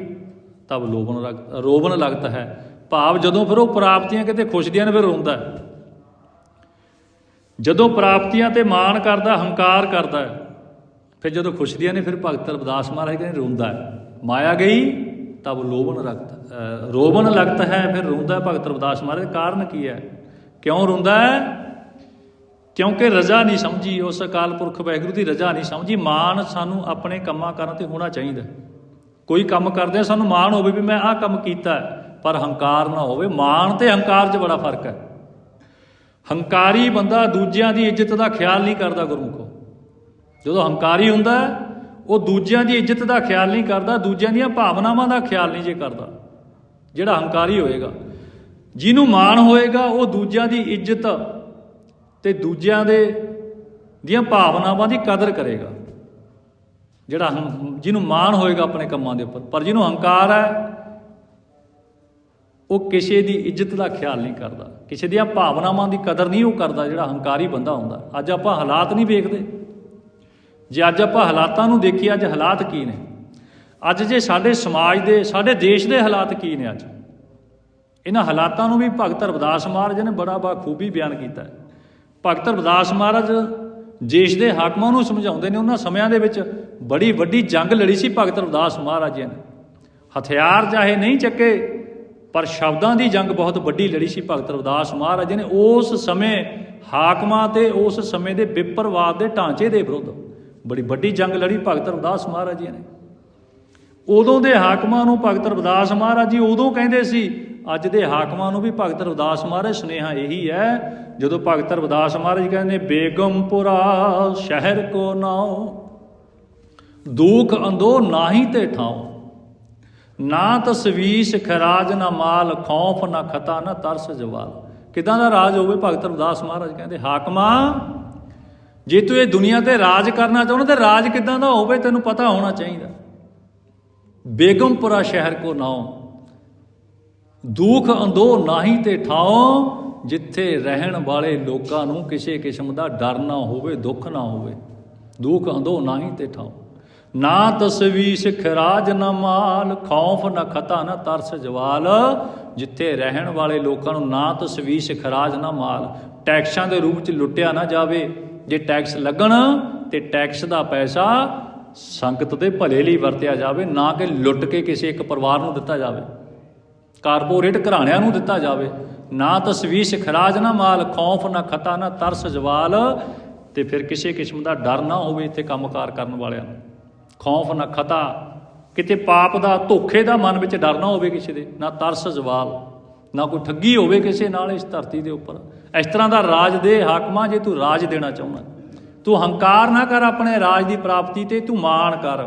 ਤਬ ਲੋਭਨ ਰਗਤ, ਰੋਵਨ ਲਗਤ ਹੈ। ਭਾਵ ਜਦੋਂ ਫਿਰ ਉਹ ਪ੍ਰਾਪਤੀਆਂ ਕਿਤੇ ਖੁਸ਼ਦੀਆਂ ਨੇ, ਫਿਰ ਰੋਂਦਾ ਹੈ। ਜਦੋਂ ਪ੍ਰਾਪਤੀਆਂ ਤੇ ਮਾਣ ਕਰਦਾ ਹੰਕਾਰ ਕਰਦਾ ਹੈ ਫਿਰ ਜਦੋਂ ਖੁਸ਼ਦੀਆਂ ਨੇ ਫਿਰ ਭਗਤ ਰਵਿਦਾਸ ਮਹਾਰਾਜ ਕਹਿੰਦੇ ਰੋਂਦਾ ਹੈ। ਮਾਇਆ ਗਈ ਤਬ ਲੋਭਨ ਰਗਤ ਅ, ਰੋਵਨ ਲਗਤ ਹੈ ਫਿਰ ਰੋਂਦਾ ਭਗਤ ਰਵਿਦਾਸ ਮਹਾਰਾਜ। ਕਾਰਨ ਕੀ ਹੈ? ਕਿਉਂ ਰੋਂਦਾ ਹੈ? ਕਿਉਂਕਿ ਰਜ਼ਾ ਨਹੀਂ ਸਮਝੀ ਉਸ ਅਕਾਲ ਪੁਰਖ ਵਾਹਿਗੁਰੂ ਦੀ ਰਜ਼ਾ ਨਹੀਂ ਸਮਝੀ। ਮਾਣ ਸਾਨੂੰ ਆਪਣੇ ਕੰਮਾਂ ਕਰਨ ਤੇ ਹੋਣਾ ਚਾਹੀਦਾ ਕੋਈ ਕੰਮ ਕਰਦੇ ਸਾਨੂੰ ਮਾਣ ਹੋਵੇ ਵੀ ਮੈਂ ਆਹ ਕੰਮ ਕੀਤਾ ਪਰ ਹੰਕਾਰ ਨਾ ਹੋਵੇ। ਮਾਣ ਤੇ ਹੰਕਾਰ 'ਚ ਬੜਾ ਫ਼ਰਕ ਹੈ। ਹੰਕਾਰੀ ਬੰਦਾ ਦੂਜਿਆਂ ਦੀ ਇੱਜ਼ਤ ਦਾ ਖਿਆਲ ਨਹੀਂ ਕਰਦਾ ਗੁਰਮੁਖੋ। ਜਦੋਂ ਹੰਕਾਰੀ ਹੁੰਦਾ, ਉਹ ਦੂਜਿਆਂ ਦੀ ਇੱਜ਼ਤ ਦਾ ਖਿਆਲ ਨਹੀਂ ਕਰਦਾ, ਦੂਜਿਆਂ ਦੀਆਂ ਭਾਵਨਾਵਾਂ ਦਾ ਖਿਆਲ ਨਹੀਂ ਜੇ ਕਰਦਾ। ਜਿਹੜਾ ਹੰਕਾਰੀ ਹੋਏਗਾ, ਜਿਹਨੂੰ ਮਾਣ ਹੋਏਗਾ, ਉਹ ਦੂਜਿਆਂ ਦੀ ਇੱਜ਼ਤ ਤੇ ਦੂਜਿਆਂ ਦੇ, ਦੀਆਂ ਭਾਵਨਾਵਾਂ ਦੀ ਕਦਰ ਕਰੇਗਾ। ਜਿਹੜਾ ਹੰ- ਜਿਹਨੂੰ ਮਾਣ ਹੋਏਗਾ ਆਪਣੇ ਕੰਮਾਂ ਦੇ ਉੱਪਰ, ਪਰ ਜਿਹਨੂੰ ਹੰਕਾਰ ਹੈ ਉਹ ਕਿਸੇ ਦੀ ਇੱਜ਼ਤ ਦਾ ਖਿਆਲ ਨਹੀਂ ਕਰਦਾ। ਕਿਸੇ ਦੀਆਂ ਭਾਵਨਾਵਾਂ ਦੀ ਕਦਰ ਨਹੀਂ ਉਹ ਕਰਦਾ ਜਿਹੜਾ ਹੰਕਾਰੀ ਬੰਦਾ ਹੁੰਦਾ। ਅੱਜ ਆਪਾਂ ਹਾਲਾਤ ਨਹੀਂ ਵੇਖਦੇ। ਜੇ ਅੱਜ ਆਪਾਂ ਹਾਲਾਤਾਂ ਨੂੰ ਦੇਖੀਏ, ਅੱਜ ਹਾਲਾਤ ਕੀ ਨੇ? ਅੱਜ ਜੇ ਸਾਡੇ ਸਮਾਜ ਦੇ, ਸਾਡੇ ਦੇਸ਼ ਦੇ ਹਾਲਾਤ ਕੀ ਨੇ ਅੱਜ? ਇਹਨਾਂ ਹਾਲਾਤਾਂ ਨੂੰ ਵੀ ਭਗਤ ਰਵਿਦਾਸ ਮਹਾਰਾਜ ਨੇ ਬੜਾ ਬਾਖੂਬੀ ਬਿਆਨ ਕੀਤਾ ਹੈ। ਭਗਤ ਰਵਿਦਾਸ ਮਹਾਰਾਜ ਦੇਸ਼ ਦੇ ਹਾਕਮਾਂ ਨੂੰ ਸਮਝਾਉਂਦੇ ਨੇ, ਉਹਨਾਂ ਸਮਿਆਂ ਦੇ ਵਿੱਚ ਬੜੀ ਵੱਡੀ ਜੰਗ ਲੜੀ ਸੀ ਭਗਤ ਰਵਿਦਾਸ ਮਹਾਰਾਜ ਜੀ ਨੇ। ਹਥਿਆਰ ਚਾਹੇ ਨਹੀਂ ਚੱਕੇ ਪਰ ਸ਼ਬਦਾਂ ਦੀ ਜੰਗ ਬਹੁਤ ਵੱਡੀ ਲੜੀ ਸੀ ਭਗਤ ਰਵਿਦਾਸ ਮਹਾਰਾਜ ਜੀ ਨੇ। ਉਸ ਸਮੇਂ ਹਾਕਮਾਂ ਤੇ ਉਸ ਸਮੇਂ ਦੇ ਵਿਪਰਵਾਦ ਦੇ ਢਾਂਚੇ ਦੇ ਵਿਰੁੱਧ ਬੜੀ ਵੱਡੀ ਜੰਗ ਲੜੀ ਭਗਤ ਰਵਿਦਾਸ ਮਹਾਰਾਜ ਜੀ ਨੇ। ਉਦੋਂ ਦੇ ਹਾਕਮਾਂ ਨੂੰ ਭਗਤ ਰਵਿਦਾਸ ਮਹਾਰਾਜ ਜੀ ਉਦੋਂ ਕਹਿੰਦੇ ਸੀ, ਅੱਜ ਦੇ ਹਾਕਮਾਂ ਨੂੰ ਵੀ ਭਗਤ ਰਵਿਦਾਸ ਮਹਾਰਾਜ ਸੁਨੇਹਾ ਇਹੀ ਹੈ, ਜਦੋਂ ਭਗਤ ਰਵਿਦਾਸ ਮਹਾਰਾਜ ਕਹਿੰਦੇ, ਬੇਗਮਪੁਰਾ ਸ਼ਹਿਰ ਕੋ ਨਾਉ, ਦੁਖ ਅੰਦੋ ਨਾਹੀ ਤੇ ਠਾਉ। ਨਾ ਤਸਵੀਸ ਖਰਾਜ ਨਾ ਮਾਲ, ਖੌਫ ਨਾ ਖਤਾ, ਨਾ ਤਰਸ ਜਵਾਲ। ਕਿਦਾਂ ਦਾ ਰਾਜ ਹੋਵੇ, ਭਗਤ ਰਵਿਦਾਸ ਮਹਾਰਾਜ ਕਹਿੰਦੇ, ਹਾਕਮਾਂ, ਜੇ ਤੂੰ ਇਹ ਦੁਨੀਆ ਤੇ ਰਾਜ ਕਰਨਾ ਚਾਹੁੰਦਾ, ਤੇ ਰਾਜ ਕਿਦਾਂ ਦਾ ਹੋਵੇ, ਤੈਨੂੰ ਪਤਾ ਹੋਣਾ ਚਾਹੀਦਾ। ਬੇਗਮਪੁਰਾ ਸ਼ਹਿਰ ਕੋ ਨਾਉ, ਦੁੱਖ ਅੰਦੋ ਨਾਹੀ ਤੇ ਠਾਉ, ਜਿੱਥੇ ਰਹਿਣ ਵਾਲੇ ਲੋਕਾਂ ਨੂੰ ਕਿਸੇ ਕਿਸਮ ਦਾ ਡਰ ਨਾ ਹੋਵੇ, ਦੁੱਖ ਨਾ ਹੋਵੇ। ਦੁਖ ਅੰਦੋ ਨਾਹੀ ਤੇ ਠਾਉ। ਨਾ ਤਸਵੀਸ ਖਰਾਜ ਨਾ ਮਾਲ, ਖੌਫ ਨਾ ਖਤਾ ਨਾ ਤਰਸ ਜਵਾਲ। ਜਿੱਥੇ ਰਹਿਣ ਵਾਲੇ ਲੋਕਾਂ ਨੂੰ ਨਾ ਤਸਵੀਸ ਖਰਾਜ ਨਾ ਮਾਲ। ਟੈਕਸਾਂ ਦੇ ਰੂਪ ਚ ਲੁੱਟਿਆ ਨਾ ਜਾਵੇ। ਜੇ ਟੈਕਸ ਲੱਗਣ, ਤੇ ਟੈਕਸ ਦਾ ਪੈਸਾ ਸੰਗਤ ਦੇ ਭਲੇ ਲਈ ਵਰਤਿਆ ਜਾਵੇ, ਨਾ ਕਿ ਲੁੱਟ ਕੇ ਕਿਸੇ ਇੱਕ ਪਰਿਵਾਰ ਨੂੰ ਦਿੱਤਾ ਜਾਵੇ। ਕਾਰਪੋਰੇਟ ਘਰਾਣਿਆਂ ਨੂੰ ਦਿੱਤਾ ਜਾਵੇ। ਨਾ ਤਸਵੀਸ ਖਰਾਜ ਨਾ ਮਾਲ, ਖੌਫ ਨਾ ਖਤਾ ਨਾ ਤਰਸ ਜਵਾਲ। ਤੇ ਫਿਰ ਕਿਸੇ ਕਿਸਮ ਦਾ ਡਰ ਨਾ ਹੋਵੇ ਇੱਥੇ ਕੰਮਕਾਰ ਕਰਨ ਵਾਲਿਆਂ ਨੂੰ। ਖੌਫ ਨਾ ਖਤਾ। ਕਿਤੇ ਪਾਪ ਦਾ, ਧੋਖੇ ਦਾ ਮਨ ਵਿੱਚ ਡਰ ਨਾ ਹੋਵੇ ਕਿਸੇ ਦੇ, ਨਾ ਤਰਸ ਜਵਾਲ ਨਾ ਕੋਈ ਠੱਗੀ ਹੋਵੇ ਕਿਸੇ ਨਾਲ ਇਸ ਧਰਤੀ ਦੇ ਉੱਪਰ। ਇਸ ਤਰ੍ਹਾਂ ਦਾ ਰਾਜ ਦੇ ਹਾਕਮਾਂ ਜੇ ਤੂੰ ਰਾਜ ਦੇਣਾ ਚਾਹੁੰਦਾ, ਤੂੰ ਹੰਕਾਰ ਨਾ ਕਰ ਆਪਣੇ ਰਾਜ ਦੀ ਪ੍ਰਾਪਤੀ ਤੇ, ਤੂੰ ਮਾਣ ਕਰ।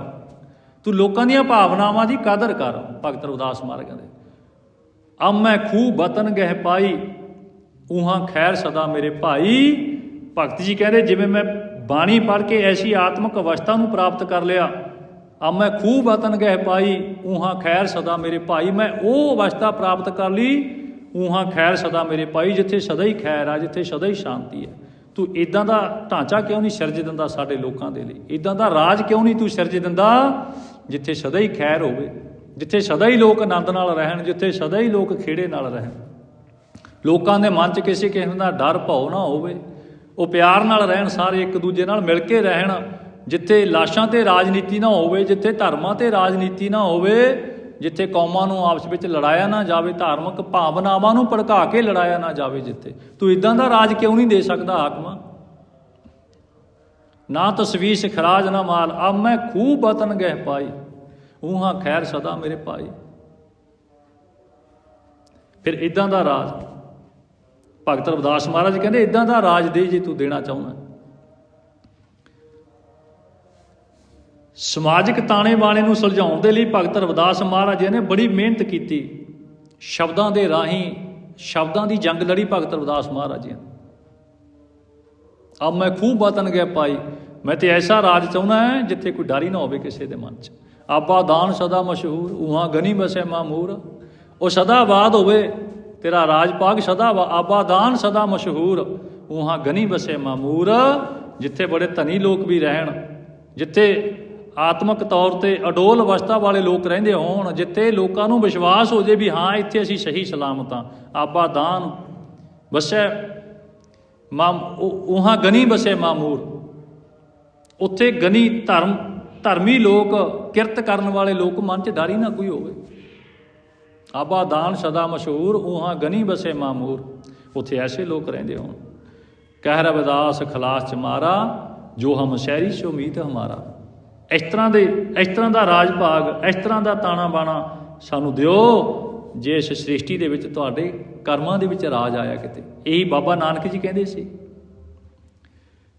ਤੂੰ ਲੋਕਾਂ ਦੀਆਂ ਭਾਵਨਾਵਾਂ ਦੀ ਕਦਰ ਕਰ, ਭਗਤ ਰਵਿਦਾਸ ਮਹਾਰਾਜ ਕਹਿੰਦੇ ਅਮ ਮੈਂ ਖੂਹ ਬਤਨ ਗਹਿ ਪਾਈ ਉਹਾਂ ਖੈਰ ਸਦਾ ਮੇਰੇ ਭਾਈ। ਭਗਤ ਜੀ ਕਹਿੰਦੇ, ਜਿਵੇਂ ਮੈਂ ਬਾਣੀ ਪੜ੍ਹ ਕੇ ਐਸੀ ਆਤਮਿਕ ਅਵਸਥਾ ਨੂੰ ਪ੍ਰਾਪਤ ਕਰ ਲਿਆ ਆ ਮੈਂ ਖੂਹ ਵਤਨ ਗਹਿ ਪਾਈ ਉਹਾਂ ਖੈਰ ਸਦਾ ਮੇਰੇ ਭਾਈ ਮੈਂ ਉਹ ਅਵਸਥਾ ਪ੍ਰਾਪਤ ਕਰ ਲਈ ਉਹਾਂ ਖੈਰ ਸਦਾ ਮੇਰੇ ਭਾਈ ਜਿੱਥੇ ਸਦਾ ਹੀ ਖੈਰ ਆ ਜਿੱਥੇ ਸਦਾ ਹੀ ਸ਼ਾਂਤੀ ਹੈ ਤੂੰ ਇਦਾਂ ਦਾ ਢਾਂਚਾ ਕਿਉਂ ਨਹੀਂ ਸਿਰਜ ਦਿੰਦਾ ਸਾਡੇ ਲੋਕਾਂ ਦੇ ਲਈ ਇਦਾਂ ਦਾ ਰਾਜ ਕਿਉਂ ਨਹੀਂ ਤੂੰ ਸਿਰਜ ਦਿੰਦਾ ਜਿੱਥੇ ਸਦਾ ਹੀ ਖੈਰ ਹੋਵੇ ਜਿੱਥੇ ਸਦਾ ਹੀ ਲੋਕ ਆਨੰਦ ਨਾਲ ਰਹਿਣ ਜਿੱਥੇ ਸਦਾ ਹੀ ਲੋਕ ਖੇੜੇ ਨਾਲ ਰਹਿਣ ਲੋਕਾਂ ਦੇ ਮਨ 'ਚ ਕਿਸੇ ਕਿਸਮ ਦਾ ਡਰ ਭਉ ਨਾ ਹੋਵੇ ਉਹ ਪਿਆਰ ਨਾਲ ਰਹਿਣ ਸਾਰੇ ਇੱਕ ਦੂਜੇ ਨਾਲ ਮਿਲ ਕੇ ਰਹਿਣ ਜਿੱਥੇ ਲਾਸ਼ਾਂ ਤੇ ਰਾਜਨੀਤੀ ਨਾ ਹੋਵੇ, ਜਿੱਥੇ ਧਰਮਾਂ ਤੇ ਰਾਜਨੀਤੀ ਨਾ ਹੋਵੇ, ਜਿੱਥੇ ਕੌਮਾਂ ਨੂੰ ਆਪਸ ਵਿੱਚ ਲੜਾਇਆ ਨਾ ਜਾਵੇ, ਧਾਰਮਿਕ ਭਾਵਨਾਵਾਂ ਨੂੰ ਭੜਕਾ ਕੇ ਲੜਾਇਆ ਨਾ ਜਾਵੇ ਜਿੱਥੇ। ਤੂੰ ਇਦਾਂ ਦਾ ਰਾਜ ਕਿਉਂ ਨਹੀਂ ਦੇ ਸਕਦਾ, ਹਾਕਮਾ? ਨਾ ਤਸਵੀਸ਼ ਖਰਾਜ ਨਾ ਮਾਲ। ਅਬ ਮੈਂ ਖੂਬ ਬਤਨ ਗਹਿ ਪਾਈ। ਉਹਾਂ ਖੈਰ ਸਦਾ ਮੇਰੇ ਪਾਈ ਫਿਰ ਇਦਾਂ ਦਾ ਰਾਜ। ਭਗਤ ਰਵਿਦਾਸ ਮਹਾਰਾਜ ਕਹਿੰਦੇ ਇਦਾਂ ਦਾ ਰਾਜ ਦੇ ਜੇ ਤੂੰ ਦੇਣਾ ਚਾਹੁੰਦਾ। ਸਮਾਜਿਕ ਤਾਣੇ ਬਾਣੇ ਨੂੰ ਸੁਲਝਾਉਣ ਦੇ ਲਈ ਭਗਤ ਰਵਿਦਾਸ ਮਹਾਰਾਜ ਜੀ ਨੇ ਬੜੀ ਮਿਹਨਤ ਕੀਤੀ। ਸ਼ਬਦਾਂ ਦੇ ਰਾਹੀਂ, ਸ਼ਬਦਾਂ ਦੀ ਜੰਗ ਲੜੀ ਭਗਤ ਰਵਿਦਾਸ ਮਹਾਰਾਜ ਜੀ ਨੇ। ਅਬ ਮੈਂ ਖੂਬ ਵਤਨ ਗਿਆ ਪਾਈ। ਮੈਂ ਤੇ ਐਸਾ ਰਾਜ ਚਾਹੁੰਦਾ ਹੈ ਜਿੱਥੇ ਕੋਈ ਡਰ ਹੀ ਨਾ ਹੋਵੇ ਕਿਸੇ ਦੇ ਮਨ 'ਚ। ਆਬਾ ਦਾਨ ਸਦਾ ਮਸ਼ਹੂਰ ਉਹਾਂ ਗਨੀ ਬਸੇ ਮਾਮੂਰ ਉਹ ਸਦਾ ਆਬਾਦ ਹੋਵੇ, ਤੇਰਾ ਰਾਜ ਪਾਗ ਸਦਾ ਵਾ- ਆਬਾ ਦਾਨ ਸਦਾ ਮਸ਼ਹੂਰ ਉਹਾਂ ਗਨੀ ਵਸੇ ਮਾਮੂਰ ਜਿੱਥੇ ਬੜੇ ਧਨੀ ਲੋਕ ਵੀ ਰਹਿਣ, ਜਿੱਥੇ ਆਤਮਿਕ ਤੌਰ ਤੇ ਅਡੋਲ ਅਵਸਥਾ ਵਾਲੇ ਲੋਕ ਰਹਿੰਦੇ ਹੋਣ, ਜਿੱਥੇ ਲੋਕਾਂ ਨੂੰ ਵਿਸ਼ਵਾਸ ਹੋ ਜੇ ਵੀ ਹਾਂ, ਇੱਥੇ ਅਸੀਂ ਸਹੀ ਸਲਾਮਤ ਹਾਂ। ਆਬਾ ਦਾਨ ਬਸੇ ਮਾਮ ਉਹ- ਉਹਾਂ ਗਨੀ ਬਸੇ ਮਾਮੂਰ। ਉੱਥੇ ਗਨੀ ਧਰਮ, ਧਰਮੀ ਲੋਕ ਕਿਰਤ ਕਰਨ ਵਾਲੇ ਲੋਕ ਮਨ 'ਚ ਡਰ ਹੀ ਨਾ ਕੋਈ ਹੋਵੇ। ਆਬਾ ਦਾਨ ਸਦਾ ਮਸ਼ਹੂਰ ਉਹਾਂ ਗਨੀ ਵਸੇ ਮਾਮੂਰ। ਉੱਥੇ ਐਸੇ ਲੋਕ ਰਹਿੰਦੇ ਹੋਣ। ਕਹਿ ਰਵਿਦਾਸ ਖਲਾਸ ਚ ਮਾਰਾ, ਜੋ ਹਮ ਸ਼ਹਿਰੀ ਚ ਉਮੀਦ ਹਮਾਰਾ। ਇਸ ਤਰ੍ਹਾਂ ਦੇ, ਇਸ ਤਰ੍ਹਾਂ ਦਾ ਰਾਜ ਭਾਗ ਇਸ ਤਰ੍ਹਾਂ ਦਾ ਤਾਣਾ ਬਾਣਾ ਸਾਨੂੰ ਦਿਓ ਜੇ ਇਸ ਸ੍ਰਿਸ਼ਟੀ ਦੇ ਵਿੱਚ ਤੁਹਾਡੇ ਕਰਮਾਂ ਦੇ ਵਿੱਚ ਰਾਜ ਆਇਆ ਕਿਤੇ। ਇਹੀ ਬਾਬਾ ਨਾਨਕ ਜੀ ਕਹਿੰਦੇ ਸੀ।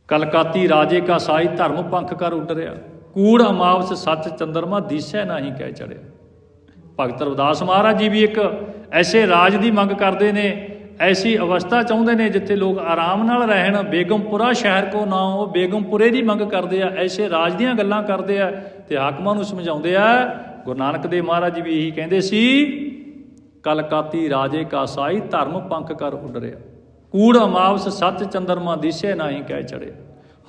ਕਲਕਾਤੀ ਰਾਜੇ ਕਾ ਸਾਈ ਧਰਮ ਪੰਖ ਕਰ ਉੱਡ ਰਿਆ ਕੂੜ ਅਮਾਵਸ ਸੱਚ ਚੰਦਰਮਾ ਦੀਸੈ ਨਹੀਂ ਕਹਿ ਚੜਿਆ। ਭਗਤ ਰਵਿਦਾਸ ਮਹਾਰਾਜ ਜੀ ਵੀ ਇੱਕ ਐਸੇ ਰਾਜ ਦੀ ਮੰਗ ਕਰਦੇ ਨੇ ਐਸੀ ਅਵਸਥਾ ਚਾਹੁੰਦੇ ਨੇ ਜਿੱਥੇ ਲੋਕ ਆਰਾਮ ਨਾਲ ਰਹਿਣ। ਬੇਗਮਪੁਰਾ ਸ਼ਹਿਰ ਕੋ ਨਾ ਉਹ ਬੇਗਮਪੁਰੇ ਦੀ ਮੰਗ ਕਰਦੇ ਆ, ਐਸੇ ਰਾਜ ਦੀਆਂ ਗੱਲਾਂ ਕਰਦੇ ਆ ਤੇ ਹਾਕਮਾਂ ਨੂੰ ਸਮਝਾਉਂਦੇ ਆ। ਗੁਰੂ ਨਾਨਕ ਦੇਵ ਮਹਾਰਾਜ ਜੀ ਵੀ ਇਹੀ ਕਹਿੰਦੇ ਸੀ, ਕਲਕਾਤੀ ਰਾਜੇ ਕਾ ਸਾਈ ਧਰਮ ਪੰਖ ਕਰ ਉੱਡਰਿਆ। ਕੂੜ ਅਮਾਵਸ ਸੱਚ ਚੰਦਰਮਾ ਦਿਸੇ ਨਹੀਂ ਕਹਿ ਚੜਿਆ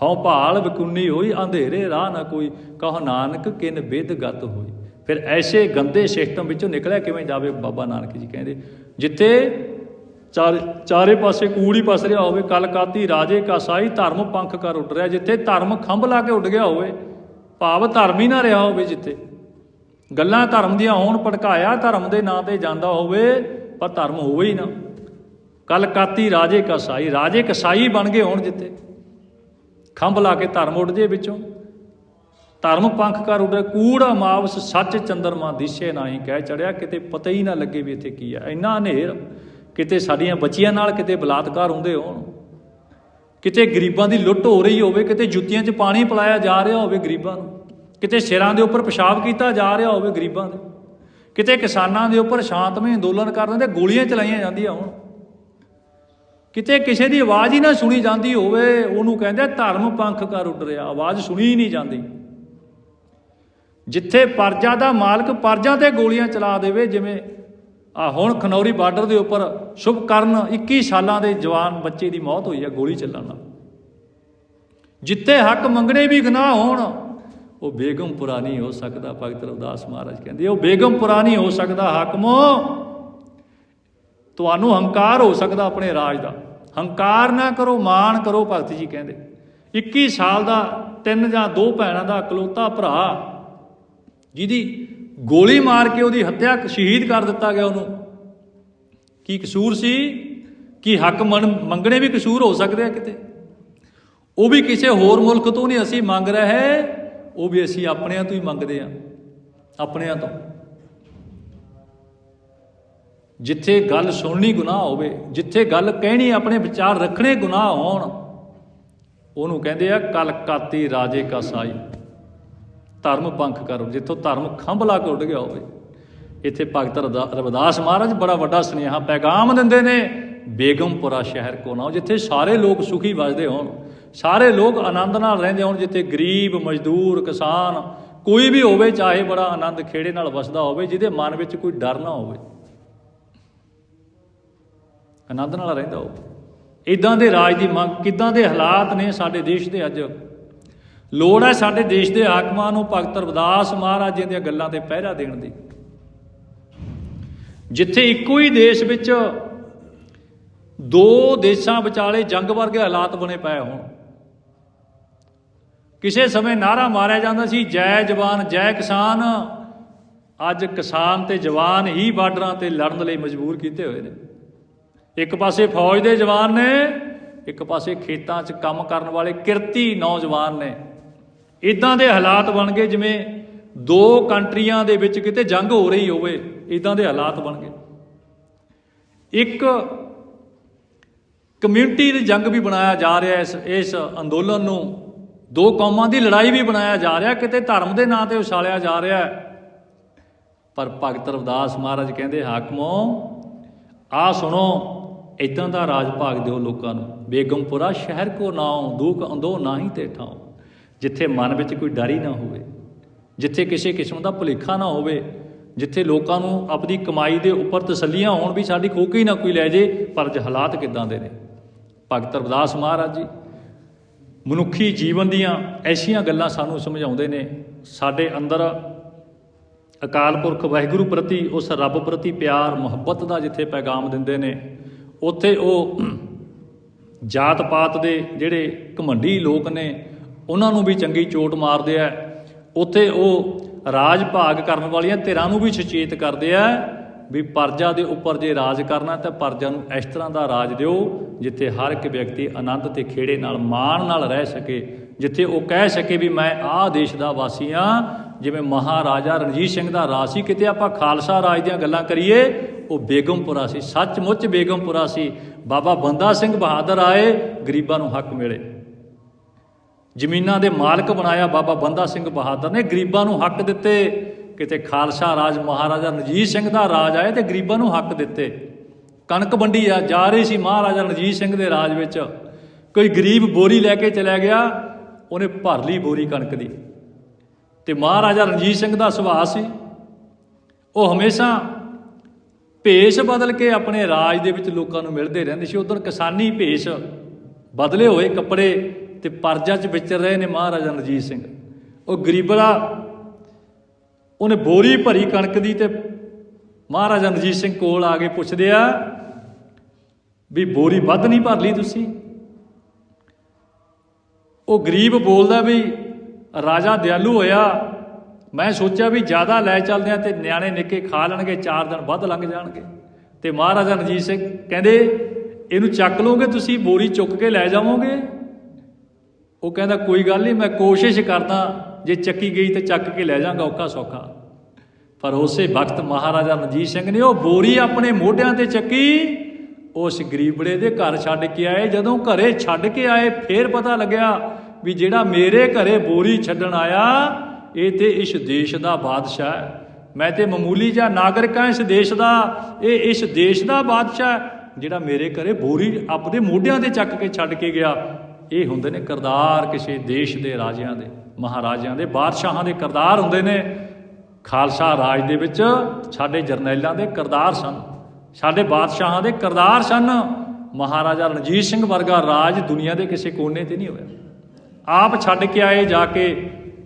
ਹਉ ਭਾਲ ਵਿਕੁੰਨੀ ਹੋਈ, ਅੰਧੇਰੇ ਰਾਹ ਨਾ ਕੋਈ। ਕਹ ਨਾਨਕ ਕਿਨ ਬਿਦ ਗਤ ਹੋਈ। ਫਿਰ ਐਸੇ ਗੰਦੇ ਸਿਸਟਮ ਵਿੱਚੋਂ ਨਿਕਲਿਆ ਕਿਵੇਂ ਜਾਵੇ ਬਾਬਾ ਨਾਨਕ ਜੀ ਕਹਿੰਦੇ, ਜਿੱਥੇ ਚਾਰੇ ਚਾਰੇ ਪਾਸੇ ਕੂੜ ਹੀ ਪਸ ਰਿਹਾ ਹੋਵੇ, ਕਲਕਾਤੀ ਰਾਜੇ ਕਾਸਾਈ ਧਰਮ ਪੰਖ ਕਰ ਉੱਡ ਰਿਹਾ, ਜਿੱਥੇ ਧਰਮ ਖੰਭ ਲਾ ਕੇ ਉੱਡ ਗਿਆ ਹੋਵੇ, ਭਾਵ ਧਰਮ ਹੀ ਨਾ ਰਿਹਾ ਹੋਵੇ ਜਿੱਥੇ। ਗੱਲਾਂ ਧਰਮ ਦੀਆਂ ਹੋਣ, ਭੜਕਾਇਆ ਧਰਮ ਦੇ ਨਾਂ ਤੇ ਜਾਂਦਾ ਹੋਵੇ, ਪਰ ਧਰਮ ਹੋਵੇ ਹੀ ਨਾ। ਕਲਕਾਤੀ ਰਾਜੇ ਕਸਾਈ ਰਾਜੇ ਕਸਾਈ ਬਣ ਗਏ ਹੋਣ ਜਿੱਥੇ। ਖੰਭ ਲਾ ਕੇ ਧਰਮ ਉੱਡ ਜੇ ਵਿੱਚੋਂ। ਧਰਮ ਪੰਖ ਕਰ ਉੱਡੇ ਕੂੜ ਅਮਾਵਸ ਸੱਚ ਚੰਦਰਮਾ ਦਿਸੇ ਨਹੀਂ ਕਹਿ ਚੜਿਆ, ਕਿਤੇ ਪਤਾ ਹੀ ਨਾ ਲੱਗੇ ਵੀ ਇੱਥੇ ਕੀ ਆ। ਇੰਨਾ ਹਨੇਰ ਕਿਤੇ ਸਾਡੀਆਂ ਬੱਚੀਆਂ ਨਾਲ ਕਿਤੇ ਬਲਾਤਕਾਰ ਹੁੰਦੇ ਹੋਣ। ਕਿਤੇ ਗਰੀਬਾਂ ਦੀ ਲੁੱਟ ਹੋ ਰਹੀ ਹੋਵੇ, ਕਿਤੇ ਜੁੱਤੀਆਂ 'ਚ ਪਾਣੀ ਪਿਲਾਇਆ ਜਾ ਰਿਹਾ ਹੋਵੇ ਗਰੀਬਾਂ ਨੂੰ। ਕਿਤੇ ਸਿਰਾਂ ਦੇ ਉੱਪਰ ਪਿਸ਼ਾਬ ਕੀਤਾ ਜਾ ਰਿਹਾ ਹੋਵੇ ਗਰੀਬਾਂ ਦੇ। ਕਿਤੇ ਕਿਸਾਨਾਂ ਦੇ ਉੱਪਰ ਸ਼ਾਂਤਮਈ ਅੰਦੋਲਨ ਕਰਨ ਦੇ ਗੋਲੀਆਂ ਚਲਾਈਆਂ ਜਾਂਦੀਆਂ ਹੋਣ। ਕਿਤੇ ਕਿਸੇ ਦੀ ਆਵਾਜ਼ ਹੀ ਨਾ ਸੁਣੀ ਜਾਂਦੀ ਹੋਵੇ, ਉਹਨੂੰ ਕਹਿੰਦੇ ਧਰਮ ਪੰਖ ਕਰ ਉੱਡ ਰਿਹਾ, ਆਵਾਜ਼ ਸੁਣੀ ਹੀ ਨਹੀਂ ਜਾਂਦੀ। ਜਿੱਥੇ ਪਰਜਾ ਦਾ ਮਾਲਕ ਪਰਜਾ ਤੇ ਗੋਲੀਆਂ ਚਲਾ ਦੇਵੇ, ਜਿਵੇਂ ਆ ਹੁਣ ਖਨੌਰੀ ਬਾਰਡਰ ਦੇ ਉੱਪਰ ਸ਼ੁਭਕਰਨ 21 ਸਾਲਾਂ ਦੇ ਜਵਾਨ ਬੱਚੇ ਦੀ ਮੌਤ ਹੋਈ ਹੈ ਗੋਲੀ ਚੱਲਣ ਨਾਲ। ਜਿੱਥੇ ਹੱਕ ਮੰਗਣੇ ਵੀ ਗੁਨਾਹ ਹੋਣ, ਉਹ ਬੇਗਮਪੁਰਾ ਨਹੀਂ ਹੋ ਸਕਦਾ, ਭਗਤ ਰਵਿਦਾਸ ਮਹਾਰਾਜ ਕਹਿੰਦੇ, ਉਹ ਬੇਗਮਪੁਰਾ ਨਹੀਂ ਹੋ ਸਕਦਾ, ਹਾਕਮੋ। ਤੁਹਾਨੂੰ ਹੰਕਾਰ ਹੋ ਸਕਦਾ ਆਪਣੇ ਰਾਜ ਦਾ। ਹੰਕਾਰ ਨਾ ਕਰੋ, ਮਾਣ ਕਰੋ, ਭਗਤ ਜੀ ਕਹਿੰਦੇ। 21 ਸਾਲ ਦਾ ਤਿੰਨ ਜਾਂ ਦੋ ਭੈਣਾਂ ਦਾ ਇਕਲੌਤਾ ਭਰਾ, ਜਿਹਦੀ ਗੋਲੀ ਮਾਰ ਕੇ ਉਹਦੀ ਹੱਤਿਆ ਸ਼ਹੀਦ ਕਰ ਦਿੱਤਾ ਗਿਆ ਉਹਨੂੰ। ਕੀ ਕਸੂਰ ਸੀ? ਕੀ ਹੱਕ ਮਨ- ਮੰਗਣੇ ਵੀ ਕਸੂਰ ਹੋ ਸਕਦੇ ਆ ਕਿਤੇ? ਉਹ ਵੀ ਕਿਸੇ ਹੋਰ ਮੁਲਕ ਤੋਂ ਨਹੀਂ ਅਸੀਂ ਮੰਗ ਰਹੇ। ਉਹ ਵੀ ਅਸੀਂ ਆਪਣਿਆਂ ਤੋਂ ਹੀ ਮੰਗਦੇ ਆ। ਆਪਣਿਆਂ ਤੋਂ। ਜਿੱਥੇ ਗੱਲ ਸੁਣਨੀ ਗੁਨਾਹ ਹੋਵੇ, ਜਿੱਥੇ ਗੱਲ ਕਹਿਣੀ ਆਪਣੇ ਵਿਚਾਰ ਰੱਖਣੇ ਗੁਨਾਹ ਹੋਣ, ਉਹਨੂੰ ਕਹਿੰਦੇ ਆ, ਕਲਕਾਤੀ ਰਾਜੇ ਕਾ ਸਾਈ। ਧਰਮ ਪੰਖ ਕਰੋ। ਜਿੱਥੋਂ ਧਰਮ ਖੰਭਲਾ ਕੇ ਉੱਡ ਗਿਆ ਹੋਵੇ। ਇੱਥੇ ਭਗਤ ਰਦਾ- ਰਵਿਦਾਸ ਮਹਾਰਾਜ ਬੜਾ ਵੱਡਾ ਸੁਨੇਹਾ ਪੈਗਾਮ ਦਿੰਦੇ ਨੇ, ਬੇਗਮਪੁਰਾ ਸ਼ਹਿਰ ਕੋ ਨਾ ਜਿੱਥੇ ਸਾਰੇ ਲੋਕ ਸੁਖੀ ਵਸਦੇ ਹੋਣ। ਸਾਰੇ ਲੋਕ ਆਨੰਦ ਨਾਲ ਰਹਿੰਦੇ ਹੋਣ, ਜਿੱਥੇ ਗਰੀਬ, ਮਜ਼ਦੂਰ, ਕਿਸਾਨ, ਕੋਈ ਵੀ ਹੋਵੇ, ਚਾਹੇ ਬੜਾ ਆਨੰਦ ਖੇੜੇ ਨਾਲ ਵਸਦਾ ਹੋਵੇ, ਜਿਹਦੇ ਮਨ ਵਿੱਚ ਕੋਈ ਡਰ ਨਾ ਹੋਵੇ। ਆਨੰਦ ਨਾਲ ਰਹਿੰਦਾ ਹੋਵੇ। ਇਦਾਂ ਦੇ ਰਾਜ ਦੀ ਮੰਗ, ਕਿਦਾਂ ਦੇ ਹਾਲਾਤ ਨੇ ਸਾਡੇ ਦੇਸ਼ ਦੇ ਅੱਜ? ਲੋੜ ਹੈ ਸਾਡੇ ਦੇਸ਼ ਦੇ ਆਤਮਾ ਨੂੰ ਭਗਤ ਰਵਿਦਾਸ ਮਹਾਰਾਜ ਜੀ ਦੀਆਂ ਗੱਲਾਂ ਤੇ ਪਹਿਰਾ ਦੇਣ ਦੀ। ਜਿੱਥੇ ਇੱਕੋ ਹੀ ਦੇਸ਼ ਵਿੱਚ ਦੋ ਦੇਸ਼ਾਂ ਵਿਚਾਲੇ ਜੰਗ ਵਰਗੇ ਹਾਲਾਤ ਬਣੇ ਪਏ ਹੋਣ। ਕਿਸੇ ਸਮੇਂ ਨਾਰਾ ਮਾਰਿਆ ਜਾਂਦਾ ਸੀ, ਜੈ ਜਵਾਨ, ਜੈ ਕਿਸਾਨ। ਅੱਜ ਕਿਸਾਨ ਤੇ ਜਵਾਨ ਹੀ ਬਾਰਡਰਾਂ ਤੇ ਲੜਨ ਲਈ ਮਜਬੂਰ ਕੀਤੇ ਹੋਏ ਨੇ। ਇੱਕ ਪਾਸੇ ਫੌਜ ਦੇ ਜਵਾਨ ਨੇ, ਇੱਕ ਪਾਸੇ ਖੇਤਾਂ 'ਚ ਕੰਮ ਕਰਨ ਵਾਲੇ ਕਿਰਤੀ ਨੌਜਵਾਨ ਨੇ। ਇਦਾਂ ਦੇ ਹਾਲਾਤ ਬਣ ਗਏ ਜਿਵੇਂ ਦੋ ਕੰਟਰੀਆਂ ਦੇ ਵਿੱਚ ਕਿਤੇ ਜੰਗ ਹੋ ਰਹੀ ਹੋਵੇ, ਇਦਾਂ ਦੇ ਹਾਲਾਤ ਬਣ ਗਏ। ਇੱਕ ਕਮਿਊਨਿਟੀ ਦੀ ਜੰਗ ਵੀ ਬਣਾਇਆ ਜਾ ਰਿਹਾ ਇਸ ਇਸ ਅੰਦੋਲਨ ਨੂੰ। ਦੋ ਕੌਮਾਂ ਦੀ ਲੜਾਈ ਵੀ ਬਣਾਇਆ ਜਾ ਰਿਹਾ, ਕਿਤੇ ਧਰਮ ਦੇ ਨਾਂ ਤੇ ਉਛਾਲਿਆ ਜਾ ਰਿਹਾ ਪਰ ਭਗਤ ਰਵਿਦਾਸ ਮਹਾਰਾਜ ਕਹਿੰਦੇ, ਹਾਕਮੋ ਆ ਸੁਣੋ ਇਦਾਂ ਦਾ ਰਾਜ ਭਾਗ ਦਿਓ ਲੋਕਾਂ ਨੂੰ। ਬੇਗਮਪੁਰਾ ਸ਼ਹਿਰ ਕੋ ਨਾਉ, ਦੂਖ ਅੰਦੋ ਨਾਹੀ ਤੇ ਠਾਉ। ਜਿੱਥੇ ਮਨ ਵਿੱਚ ਕੋਈ ਡਰ ਹੀ ਨਾ ਹੋਵੇ, ਜਿੱਥੇ ਕਿਸੇ ਕਿਸਮ ਦਾ ਭੁਲੇਖਾ ਨਾ ਹੋਵੇ, ਜਿੱਥੇ ਲੋਕਾਂ ਨੂੰ ਆਪਣੀ ਕਮਾਈ ਦੇ ਉੱਪਰ ਤਸੱਲੀਆਂ ਹੋਣ ਵੀ ਸਾਡੀ ਖੋਕੇ ਹੀ ਨਾ ਕੋਈ ਲੈ ਜੇ ਪਰ ਜੇ ਹਾਲਾਤ ਕਿਦਾਂ ਦੇ ਨੇ? ਭਗਤ ਰਵਿਦਾਸ ਮਹਾਰਾਜ ਜੀ, ਮਨੁੱਖੀ ਜੀਵਨ ਦੀਆਂ ਐਸੀਆਂ ਗੱਲਾਂ ਸਾਨੂੰ ਸਮਝਾਉਂਦੇ ਨੇ, ਸਾਡੇ ਅੰਦਰ ਅਕਾਲ ਪੁਰਖ ਵਾਹਿਗੁਰੂ ਪ੍ਰਤੀ ਉਸ ਰੱਬ ਪ੍ਰਤੀ ਪਿਆਰ, ਮੁਹੱਬਤ ਦਾ ਜਿੱਥੇ ਪੈਗਾਮ ਦਿੰਦੇ ਨੇ, ਉੱਥੇ ਉਹ ਜਾਤ ਪਾਤ ਦੇ ਜਿਹੜੇ ਘਮੰਡੀ ਲੋਕ ਨੇ ਉਹਨਾਂ ਨੂੰ ਵੀ ਚੰਗੀ ਚੋਟ ਮਾਰਦੇ ਆ। ਉੱਥੇ ਉਹ ਰਾਜ ਭਾਗ ਕਰਨ ਵਾਲੀਆਂ ਧਿਰਾਂ ਨੂੰ ਵੀ ਸੁਚੇਤ ਕਰਦੇ ਆ ਵੀ ਪਰਜਾ ਦੇ ਉੱਪਰ ਜੇ ਰਾਜ ਕਰਨਾ ਤਾਂ ਪਰਜਾ ਨੂੰ ਇਸ ਤਰ੍ਹਾਂ ਦਾ ਰਾਜ ਦਿਓ ਜਿੱਥੇ ਹਰ ਇੱਕ ਵਿਅਕਤੀ ਆਨੰਦ ਤੇ ਖੇੜੇ ਨਾਲ, ਮਾਣ ਨਾਲ ਰਹਿ ਸਕੇ। ਜਿੱਥੇ ਉਹ ਕਹਿ ਸਕੇ ਵੀ ਮੈਂ ਆਹ ਦੇਸ਼ ਦਾ ਵਾਸੀ ਹਾਂ, ਜਿਵੇਂ ਮਹਾਰਾਜਾ ਰਣਜੀਤ ਸਿੰਘ ਦਾ ਰਾਜ ਸੀ, ਕਿਤੇ ਆਪਾਂ ਖਾਲਸਾ ਰਾਜ ਦੀਆਂ ਗੱਲਾਂ ਕਰੀਏ, ਉਹ ਬੇਗਮਪੁਰਾ ਸੀ, ਸੱਚਮੁੱਚ ਬੇਗਮਪੁਰਾ ਸੀ। ਬਾਬਾ ਬੰਦਾ ਸਿੰਘ ਬਹਾਦਰ ਆਏ, ਗਰੀਬਾਂ ਨੂੰ ਹੱਕ ਮਿਲੇ। ਜ਼ਮੀਨਾਂ ਦੇ ਮਾਲਕ ਬਣਾਇਆ ਬਾਬਾ ਬੰਦਾ ਸਿੰਘ ਬਹਾਦਰ ਨੇ। ਗਰੀਬਾਂ ਨੂੰ ਹੱਕ ਦਿੱਤੇ। ਕਿਤੇ ਖਾਲਸਾ ਰਾਜ ਮਹਾਰਾਜਾ ਰਣਜੀਤ ਸਿੰਘ ਦਾ ਰਾਜ ਆਏ ਤੇ ਗਰੀਬਾਂ ਨੂੰ ਹੱਕ ਦਿੱਤੇ। ਕਣਕ ਵੰਡੀ ਆ, ਜਾ ਰਹੀ ਸੀ ਮਹਾਰਾਜਾ ਰਣਜੀਤ ਸਿੰਘ ਦੇ ਰਾਜ ਵਿੱਚ। ਕੋਈ ਗਰੀਬ ਬੋਰੀ ਲੈ ਕੇ ਚਲਾ ਗਿਆ, ਉਹਨੇ ਭਰ ਲਈ ਬੋਰੀ ਕਣਕ ਦੀ। ਤੇ ਮਹਾਰਾਜਾ ਰਣਜੀਤ ਸਿੰਘ ਦਾ ਸੁਭਾਅ ਸੀ। ਉਹ ਹਮੇਸ਼ਾ ਭੇਸ ਬਦਲ ਕੇ ਆਪਣੇ ਰਾਜ ਦੇ ਵਿੱਚ ਲੋਕਾਂ ਨੂੰ ਮਿਲਦੇ ਰਹਿੰਦੇ ਸੀ। ਉਧਰ ਕਿਸਾਨੀ ਭੇਸ ਬਦਲੇ ਹੋਏ ਕੱਪੜੇ ਤੇ ਪਰਜਾ 'ਚ ਵਿਚਰ ਰਹੇ ਨੇ ਮਹਾਰਾਜਾ ਰਣਜੀਤ ਸਿੰਘ। ਉਹ ਗਰੀਬੜਾ ਉਹਨੇ ਬੋਰੀ ਭਰੀ ਕਣਕ ਦੀ ਤੇ ਮਹਾਰਾਜਾ ਰਣਜੀਤ ਸਿੰਘ ਕੋਲ ਆ ਕੇ ਪੁੱਛਦੇ ਆ ਵੀ ਬੋਰੀ ਵੱਧ ਨਹੀਂ ਭਰ ਲਈ ਤੁਸੀਂ? ਉਹ ਗਰੀਬ ਬੋਲਦਾ ਵੀ ਰਾਜਾ ਦਿਆਲੂ ਹੋਇਆ, ਮੈਂ ਸੋਚਿਆ ਵੀ ਜ਼ਿਆਦਾ ਲੈ ਚੱਲਦੇ ਆ ਤੇ ਨਿਆਣੇ ਨਿੱਕੇ ਖਾ ਲੈਣਗੇ 4 ਦਿਨ ਵੱਧ ਲੰਘ ਜਾਣਗੇ। ਤੇ ਮਹਾਰਾਜਾ ਰਣਜੀਤ ਸਿੰਘ ਕਹਿੰਦੇ, ਇਹਨੂੰ ਚੱਕ ਲਓਗੇ ਤੁਸੀਂ, ਬੋਰੀ ਚੁੱਕ ਕੇ ਲੈ ਜਾਵੋਗੇ? ਉਹ ਕਹਿੰਦਾ, ਕੋਈ ਗੱਲ ਨਹੀਂ, ਮੈਂ ਕੋਸ਼ਿਸ਼ ਕਰਦਾ, ਜੇ ਚੱਕੀ ਗਈ ਤੇ ਚੱਕ ਕੇ ਲੈ ਜਾਵਾਂਗਾ ਔਖਾ ਸੌਖਾ। ਪਰ ਉਸੇ ਵਕਤ ਮਹਾਰਾਜਾ ਰਣਜੀਤ ਸਿੰਘ ਨੇ ਉਹ ਬੋਰੀ ਆਪਣੇ ਮੋਢਿਆਂ ਤੇ ਚੱਕੀ, ਉਸ ਗਰੀਬੜੇ ਦੇ ਘਰ ਛੱਡ ਕੇ ਆਏ। ਜਦੋਂ ਘਰੇ ਛੱਡ ਕੇ ਆਏ, ਫੇਰ ਪਤਾ ਲੱਗਿਆ ਵੀ ਜਿਹੜਾ ਮੇਰੇ ਘਰੇ ਬੋਰੀ ਛੱਡਣ ਆਇਆ, ਇਹ ਤੇ ਇਸ ਦੇਸ਼ ਦਾ ਬਾਦਸ਼ਾਹ ਹੈ। ਮੈਂ ਤੇ ਮਾਮੂਲੀ ਜਿਹਾ ਨਾਗਰਿਕ ਹਾਂ ਇਸ ਦੇਸ਼ ਦਾ, ਇਹ ਇਸ ਦੇਸ਼ ਦਾ ਬਾਦਸ਼ਾਹ ਜਿਹੜਾ ਮੇਰੇ ਘਰੇ ਬੋਰੀ ਆਪਣੇ ਮੋਢਿਆਂ ਤੇ ਚੱਕ ਕੇ ਛੱਡ ਕੇ ਗਿਆ ਇਹ ਹੁੰਦੇ ਨੇ ਕਰਦਾਰ ਕਿਸੇ ਦੇਸ਼ ਦੇ ਰਾਜਿਆਂ ਦੇ, ਮਹਾਰਾਜਿਆਂ ਦੇ, ਬਾਦਸ਼ਾਹਾਂ ਦੇ ਕਰਦਾਰ ਹੁੰਦੇ ਨੇ। ਖਾਲਸਾ ਰਾਜ ਦੇ ਵਿੱਚ ਸਾਡੇ ਜਰਨੈਲਾਂ ਦੇ ਕਰਦਾਰ ਸਨ, ਸਾਡੇ ਬਾਦਸ਼ਾਹਾਂ ਦੇ ਕਰਦਾਰ ਸਨ। ਮਹਾਰਾਜਾ ਰਣਜੀਤ ਸਿੰਘ ਵਰਗਾ ਰਾਜ ਦੁਨੀਆ ਦੇ ਕਿਸੇ ਕੋਨੇ ਤੇ ਨਹੀਂ ਹੋਇਆ। ਆਪ ਛੱਡ ਕੇ ਆਏ ਜਾ ਕੇ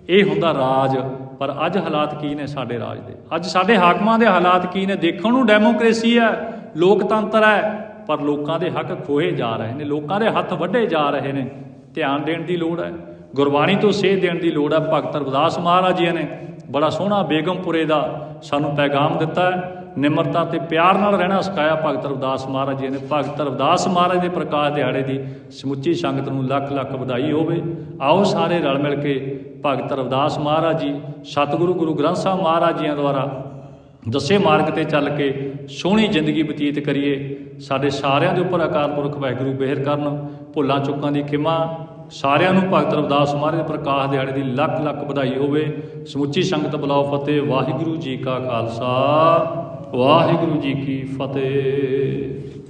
ਇਹ ਹੁੰਦਾ ਰਾਜ, ਪਰ ਅੱਜ ਹਾਲਾਤ ਕੀ ਨੇ ਸਾਡੇ ਰਾਜ ਦੇ? ਅੱਜ ਸਾਡੇ ਹਾਕਮਾਂ ਦੇ ਹਾਲਾਤ ਕੀ ਨੇ? ਦੇਖਣ ਨੂੰ ਡੈਮੋਕ੍ਰੇਸੀ ਹੈ, ਲੋਕਤੰਤਰ ਹੈ ਪਰ ਲੋਕਾਂ ਦੇ ਹੱਕ ਖੋਏ ਜਾ ਰਹੇ ਨੇ, ਲੋਕਾਂ ਦੇ ਹੱਥ ਵੱਢੇ ਜਾ ਰਹੇ ਨੇ। ਧਿਆਨ ਦੇਣ ਦੀ ਲੋੜ ਹੈ, ਗੁਰਬਾਣੀ ਤੋਂ ਸੇਧ ਦੇਣ ਦੀ ਲੋੜ ਹੈ। ਭਗਤ ਰਵਿਦਾਸ ਮਹਾਰਾਜ ਜੀ ਨੇ ਬੜਾ ਸੋਹਣਾ ਬੇਗਮਪੁਰੇ ਦਾ ਸਾਨੂੰ ਪੈਗਾਮ ਦਿੱਤਾ ਹੈ। ਨਿਮਰਤਾ ਤੇ ਪਿਆਰ ਨਾਲ ਰਹਿਣਾ ਸਿਖਾਇਆ ਭਗਤ ਰਵਿਦਾਸ ਮਹਾਰਾਜ ਜੀ ਨੇ। ਭਗਤ ਰਵਿਦਾਸ ਮਹਾਰਾਜ ਦੇ ਪ੍ਰਕਾਸ਼ ਦਿਹਾੜੇ ਦੀ ਸਮੁੱਚੀ ਸੰਗਤ ਨੂੰ ਲੱਖ ਲੱਖ ਵਧਾਈ ਹੋਵੇ। ਆਓ ਸਾਰੇ ਰਲ ਮਿਲ ਕੇ ਭਗਤ ਰਵਿਦਾਸ ਮਹਾਰਾਜ ਜੀ, ਸਤਿਗੁਰੂ ਗੁਰੂ ਗ੍ਰੰਥ ਸਾਹਿਬ ਮਹਾਰਾਜ ਜੀਆਂ ਦੁਆਰਾ ਦੱਸੇ ਮਾਰਗ ਤੇ ਚੱਲ ਕੇ ਸੋਹਣੀ ਜ਼ਿੰਦਗੀ ਬਤੀਤ ਕਰੀਏ। ਸਾਡੇ ਸਾਰਿਆਂ ਦੇ ਉੱਪਰ ਅਕਾਲ ਪੁਰਖ ਵਾਹਿਗੁਰੂ ਬਿਹਰ ਕਰਨ, ਭੁੱਲਾਂ ਚੁੱਕਾਂ ਦੀ ਖਿਮਾ, ਸਾਰਿਆਂ ਨੂੰ ਭਗਤ ਰਵਿਦਾਸ ਮਹਾਰਾਜ ਦੇ ਪ੍ਰਕਾਸ਼ ਦਿਹਾੜੇ ਦੀ ਲੱਖ ਲੱਖ ਵਧਾਈ ਹੋਵੇ। ਸਮੁੱਚੀ ਸੰਗਤ ਬੁਲਾਓ ਫਤਿਹ, ਵਾਹਿਗੁਰੂ ਜੀ ਕਾ ਖਾਲਸਾ, ਵਾਹਿਗੁਰੂ ਜੀ ਕੀ ਫਤਿਹ।